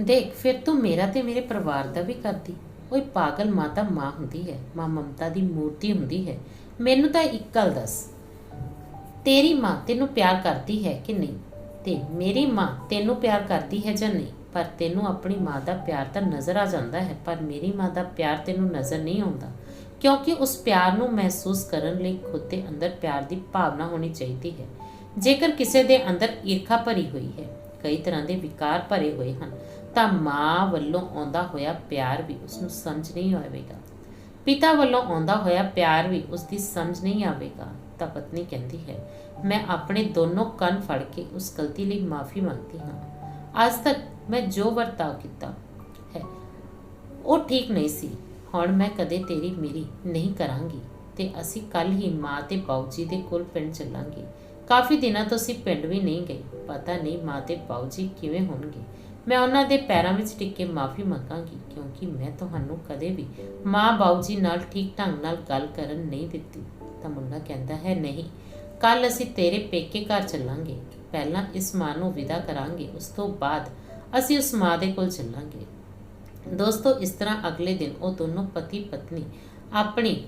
[SPEAKER 1] ਦੇਖ, ਫਿਰ ਤੂੰ ਮੇਰਾ ਤੇ ਮੇਰੇ ਪਰਿਵਾਰ ਦਾ ਵੀ ਕਰਦੀ। ਓਏ ਪਾਗਲ ਮਾਤਾ ਮਾਂ ਹੁੰਦੀ ਹੈ, ਮਾਂ ਮਮਤਾ ਦੀ ਮੂਰਤੀ ਹੁੰਦੀ ਹੈ। ਮੈਨੂੰ ਤਾਂ ਇੱਕ ਗੱਲ ਦੱਸ, ਤੇਰੀ ਮਾਂ ਤੈਨੂੰ ਪਿਆਰ ਕਰਦੀ ਹੈ ਕਿ ਨਹੀਂ? ਤੇ ਮੇਰੀ ਮਾਂ ਤੈਨੂੰ ਪਿਆਰ ਕਰਦੀ ਹੈ ਜਾਂ ਨਹੀਂ? ਪਰ ਤੈਨੂੰ ਆਪਣੀ ਮਾਂ ਦਾ ਪਿਆਰ ਤਾਂ ਨਜ਼ਰ ਆ ਜਾਂਦਾ ਹੈ, ਪਰ ਮੇਰੀ ਮਾਂ ਦਾ ਪਿਆਰ ਤੈਨੂੰ ਨਜ਼ਰ ਨਹੀਂ ਆਉਂਦਾ। ਕਿਉਂਕਿ ਉਸ ਪਿਆਰ ਨੂੰ ਮਹਿਸੂਸ ਕਰਨ ਲਈ ਖੁਦ ਦੇ ਅੰਦਰ ਪਿਆਰ ਦੀ ਭਾਵਨਾ ਹੋਣੀ ਚਾਹੀਦੀ ਹੈ। ਜੇਕਰ ਕਿਸੇ ਦੇ ਅੰਦਰ ਈਰਖਾ ਭਰੀ ਹੋਈ ਹੈ, ਕਈ ਤਰ੍ਹਾਂ ਦੇ ਵਿਕਾਰ ਭਰੇ ਹੋਏ ਹਨ। ਤਾਂ ਮਾਂ ਵੱਲੋਂ ਆਉਂਦਾ ਹੋਇਆ ਪਿਆਰ ਵੀ ਉਸ ਨੂੰ ਸਮਝ ਨਹੀਂ ਆਵੇਗਾ। ਪਿਤਾ ਵੱਲੋਂ ਆਉਂਦਾ ਹੋਇਆ ਪਿਆਰ ਵੀ ਉਸ ਦੀ ਸਮਝ ਨਹੀਂ ਆਵੇਗਾ। ਤਾਂ ਪਤਨੀ ਕਹਿੰਦੀ ਹੈ, ਮੈਂ ਆਪਣੇ ਦੋਨੋਂ ਕੰਨ ਫੜ ਕੇ ਉਸ ਗਲਤੀ ਲਈ ਮਾਫੀ ਮੰਗਦੀ ਹਾਂ। ਅੱਜ ਤੱਕ ਮੈਂ ਜੋ ਵਰਤਾਅ ਕੀਤਾ ਹੈ, ਉਹ ਠੀਕ ਨਹੀਂ ਸੀ। ਹੁਣ ਮੈਂ ਕਦੇ ਤੇਰੀ ਮੇਰੀ ਨਹੀਂ ਕਰਾਂਗੀ ਤੇ ਅਸੀਂ ਕੱਲ ਹੀ ਮਾਂ ਤੇ ਬਾਊ ਜੀ ਦੇ ਕੋਲ ਪਿੰਡ ਚੱਲਾਂਗੇ। ਕਾਫੀ ਦਿਨਾਂ ਤੋਂ ਅਸੀਂ ਪਿੰਡ ਵੀ ਨਹੀਂ ਗਏ। ਪਤਾ ਨਹੀਂ ਮਾਂ ਤੇ ਬਾਊ ਜੀ ਕਿਵੇਂ ਹੋਣਗੇ। ਮੈਂ ਉਹਨਾਂ ਦੇ ਪੈਰਾਂ ਵਿੱਚ ਟਿਕ ਕੇ ਮਾਫੀ ਮੰਗਾਂਗੀ, ਕਿਉਂਕਿ ਮੈਂ ਤੁਹਾਨੂੰ ਕਦੇ ਵੀ ਮਾਂ ਬਾਊ ਜੀ ਨਾਲ ਠੀਕ ਢੰਗ ਨਾਲ ਗੱਲ ਕਰਨ ਨਹੀਂ ਦਿੱਤੀ। ਤਾਂ ਮੁੰਡਾ ਕਹਿੰਦਾ ਹੈ, ਨਹੀਂ ਕੱਲ ਅਸੀਂ ਤੇਰੇ ਪੇਕੇ ਘਰ ਚੱਲਾਂਗੇ। ਪਹਿਲਾਂ ਇਸ ਮਾਂ ਨੂੰ ਵਿਦਾ ਕਰਾਂਗੇ, ਉਸ ਤੋਂ ਬਾਅਦ ਅਸੀਂ ਉਸ ਮਾਂ ਦੇ ਕੋਲ ਚੱਲਾਂਗੇ। ਦੋਸਤੋ, ਇਸ ਤਰ੍ਹਾਂ ਅਗਲੇ ਦਿਨ ਉਹ ਦੋਨੋਂ ਪਤੀ ਪਤਨੀ ਆਪਣੀ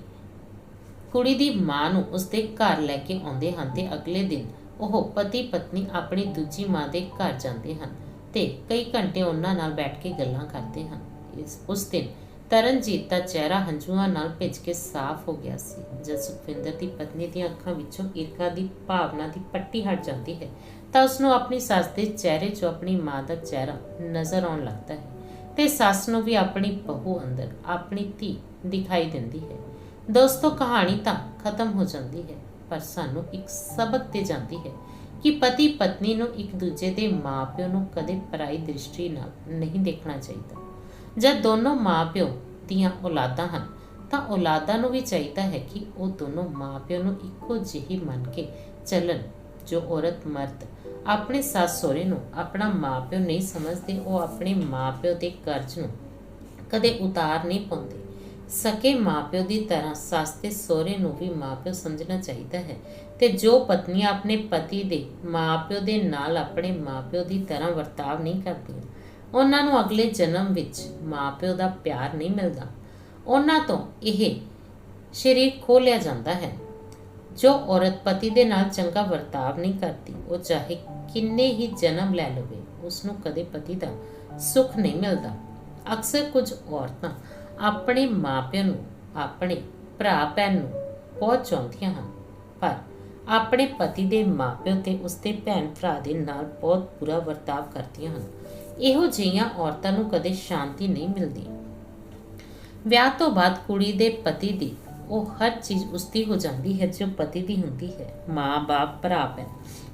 [SPEAKER 1] ਕੁੜੀ ਦੀ ਮਾਂ ਨੂੰ ਉਸਦੇ ਘਰ ਲੈ ਕੇ ਆਉਂਦੇ ਹਨ ਤੇ ਅਗਲੇ ਦਿਨ ਉਹ ਪਤੀ ਪਤਨੀ ਆਪਣੀ ਦੂਜੀ ਮਾਂ ਦੇ ਘਰ ਜਾਂਦੇ ਹਨ। ਤੇ ਕਈ ਘੰਟੇ ਉਹਨਾਂ ਨਾਲ ਬੈਠ ਕੇ ਗੱਲਾਂ ਕਰਦੇ ਹਨ। ਇਸ, ਉਸ ਦਿਨ ਤਰਨਜੀਤ ਦਾ ਚਿਹਰਾ ਹੰਝੂਆਂ ਨਾਲ ਭਿੱਜ ਕੇ ਸਾਫ਼ ਹੋ ਗਿਆ ਸੀ, ਜਦ ਸੁਖਵਿੰਦਰ ਦੀ ਪਤਨੀ ਦੀਆਂ ਅੱਖਾਂ ਵਿੱਚੋਂ ਈਰਖਾ ਦੀ ਭਾਵਨਾ ਦੀ ਪੱਟੀ ਹਟ ਜਾਂਦੀ ਹੈ, ਤਾਂ ਉਸ ਨੂੰ ਆਪਣੀ ਸੱਸ ਦੇ ਚਿਹਰੇ 'ਚੋਂ ਆਪਣੀ ਮਾਂ ਦਾ ਚਿਹਰਾ ਨਜ਼ਰ ਆਉਣ ਲੱਗਦਾ ਹੈ ਤੇ ਸੱਸ ਨੂੰ ਵੀ ਆਪਣੀ ਬਹੂ ਅੰਦਰ ਆਪਣੀ ਧੀ ਦਿਖਾਈ ਦਿੰਦੀ ਹੈ। ਦੋਸਤੋ, ਕਹਾਣੀ ਤਾਂ ਖਤਮ ਹੋ ਜਾਂਦੀ ਹੈ, ਪਰ ਸਾਨੂੰ ਇੱਕ ਸਬਕ ਤੇ ਜਾਂਦੀ ਹੈ ਕਿ ਪਤੀ ਪਤਨੀ ਨੂੰ ਇੱਕ ਦੂਜੇ ਦੇ ਮਾਪਿਓ ਨੂੰ ਕਦੇ ਪਰਾਈ ਦ੍ਰਿਸ਼ਟੀ ਨਾਲ ਨਹੀਂ ਦੇਖਣਾ ਚਾਹੀਦਾ। ਜਦ ਦੋਨੋਂ ਮਾਪਿਓ ਦੀਆਂ ਔਲਾਦਾਂ ਹਨ, ਤਾਂ ਔਲਾਦਾਂ ਨੂੰ ਵੀ ਚਾਹੀਦਾ ਹੈ ਕਿ ਉਹ ਦੋਨੋਂ ਮਾਪਿਓ ਨੂੰ ਇੱਕੋ ਜਿਹੀ ਮੰਨ ਕੇ ਚੱਲਣ, ਜੋ ਔਰਤ ਮਰਦ ਆਪਣੇ ਸੱਸ ਸਹੁਰੇ ਨੂੰ ਆਪਣਾ ਮਾਪਿਓ ਨਹੀਂ ਸਮਝਦੇ, ਉਹ ਆਪਣੇ ਮਾਪਿਓ ਦੇ ਕਰਜ਼ ਨੂੰ ਕਦੇ ਉਤਾਰ ਨਹੀਂ ਪਾਉਂਦੇ। ਸਕੇ ਮਾਪਿਓ ਦੀ ਤਰ੍ਹਾਂ ਸੱਸ ਤੇ ਸਹੁਰੇ ਨੂੰ ਵੀ ਮਾਪਿਓ ਸਮਝਣਾ ਚਾਹੀਦਾ ਹੈ ਤੇ ਜੋ ਪਤਨੀਆਂ ਆਪਣੇ ਪਤੀ ਦੇ ਮਾਪਿਓ ਦੇ ਨਾਲ ਆਪਣੇ ਮਾਪਿਓ ਦੀ ਤਰ੍ਹਾਂ ਵਰਤਾਵ ਨਹੀਂ ਕਰਦੀਆਂ, ਉਹਨਾਂ ਨੂੰ ਅਗਲੇ ਜਨਮ ਵਿੱਚ ਮਾਪਿਓ ਦਾ ਪਿਆਰ ਨਹੀਂ ਮਿਲਦਾ। ਉਹਨਾਂ ਤੋਂ ਇਹ ਸ਼ਰੀਰ ਖੋ ਲਿਆ ਜਾਂਦਾ ਹੈ। ਜੋ ਔਰਤ ਪਤੀ ਦੇ ਨਾਲ ਚੰਗਾ ਵਰਤਾਵ ਨਹੀਂ ਕਰਦੀ, ਉਹ ਚਾਹੇ ਕਿੰਨੇ ਹੀ ਜਨਮ ਲੈ ਲਵੇ ਉਸ ਨੂੰ ਕਦੇ ਪਤੀ ਦਾ ਸੁੱਖ ਨਹੀਂ ਮਿਲਦਾ। ਅਕਸਰ ਕੁਝ ਔਰਤਾਂ ਆਪਣੇ ਮਾਪਿਆਂ ਨੂੰ, ਆਪਣੇ ਭਰਾ ਭੈਣ ਨੂੰ ਬਹੁਤ ਚਾਹੁੰਦੀਆਂ ਹਨ। ਪਰ ਆਪਣੇ ਪਤੀ ਦੇ ਮਾਪਿਓ ਤੇ ਉਸਦੇ ਭੈਣ ਭਰਾ ਦੇ ਨਾਲ ਬਹੁਤ ਬੁਰਾ ਵਰਤਾਵ ਕਰਦੀਆਂ ਹਨ। ਇਹੋ ਜਿਹੀਆਂ ਔਰਤਾਂ ਨੂੰ ਕਦੇ ਸ਼ਾਂਤੀ ਨਹੀਂ ਮਿਲਦੀ। ਵਿਆਹ ਤੋਂ ਬਾਅਦ ਕੁੜੀ ਦੇ ਪਤੀ ਦੀ ਉਹ ਹਰ ਚੀਜ਼ ਉਸਦੀ ਹੋ ਜਾਂਦੀ ਹੈ, ਜੋ ਪਤੀ ਦੀ ਹੁੰਦੀ ਹੈ। ਮਾਂ-ਬਾਪ ਭਰਾ ਭੈਣ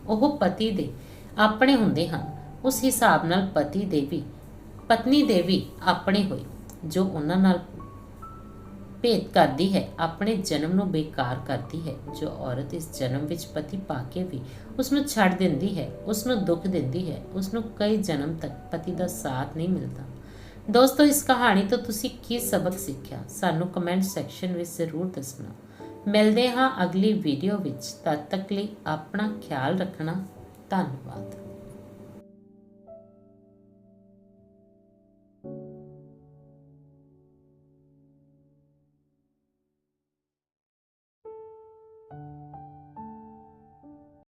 [SPEAKER 1] ਉਹ ਪਤੀ ਦੇ ਆਪਣੇ ਹੁੰਦੇ ਹਨ। ਉਸ ਹਿਸਾਬ ਨਾਲ ਪਤੀ ਦੇ ਵੀ, ਪਤਨੀ ਦੇ ਵੀ ਆਪਣੇ ਹੋਏ। ਜੋ ਉਹਨਾਂ ਨਾਲ ਭੇਦ ਕਰਦੀ ਹੈ, ਆਪਣੇ ਜਨਮ ਨੂੰ ਬੇਕਾਰ ਕਰਦੀ ਹੈ, ਜੋ ਔਰਤ ਇਸ ਜਨਮ ਵਿੱਚ ਪਤੀ ਪਾ ਕੇ ਵੀ ਉਸ ਨੂੰ ਛੱਡ ਦਿੰਦੀ ਹੈ ਉਸ ਨੂੰ ਦੁੱਖ ਦਿੰਦੀ ਹੈ ਉਸ ਨੂੰ ਕਈ ਜਨਮ ਤੱਕ ਪਤੀ ਦਾ ਸਾਥ ਨਹੀਂ ਮਿਲਦਾ। ਦੋਸਤੋ, ਇਸ ਕਹਾਣੀ ਤੋਂ ਤੁਸੀਂ ਕੀ ਸਬਕ ਸਿੱਖਿਆ? ਸਾਨੂੰ ਕਮੈਂਟ ਸੈਕਸ਼ਨ ਵਿੱਚ ਜ਼ਰੂਰ ਦੱਸਣਾ। ਮਿਲਦੇ ਹਾਂ ਅਗਲੀ ਵੀਡੀਓ ਵਿੱਚ। ਤਦ ਤੱਕ ਲਈ ਆਪਣਾ ਖਿਆਲ ਰੱਖਣਾ। ਧੰਨਵਾਦ।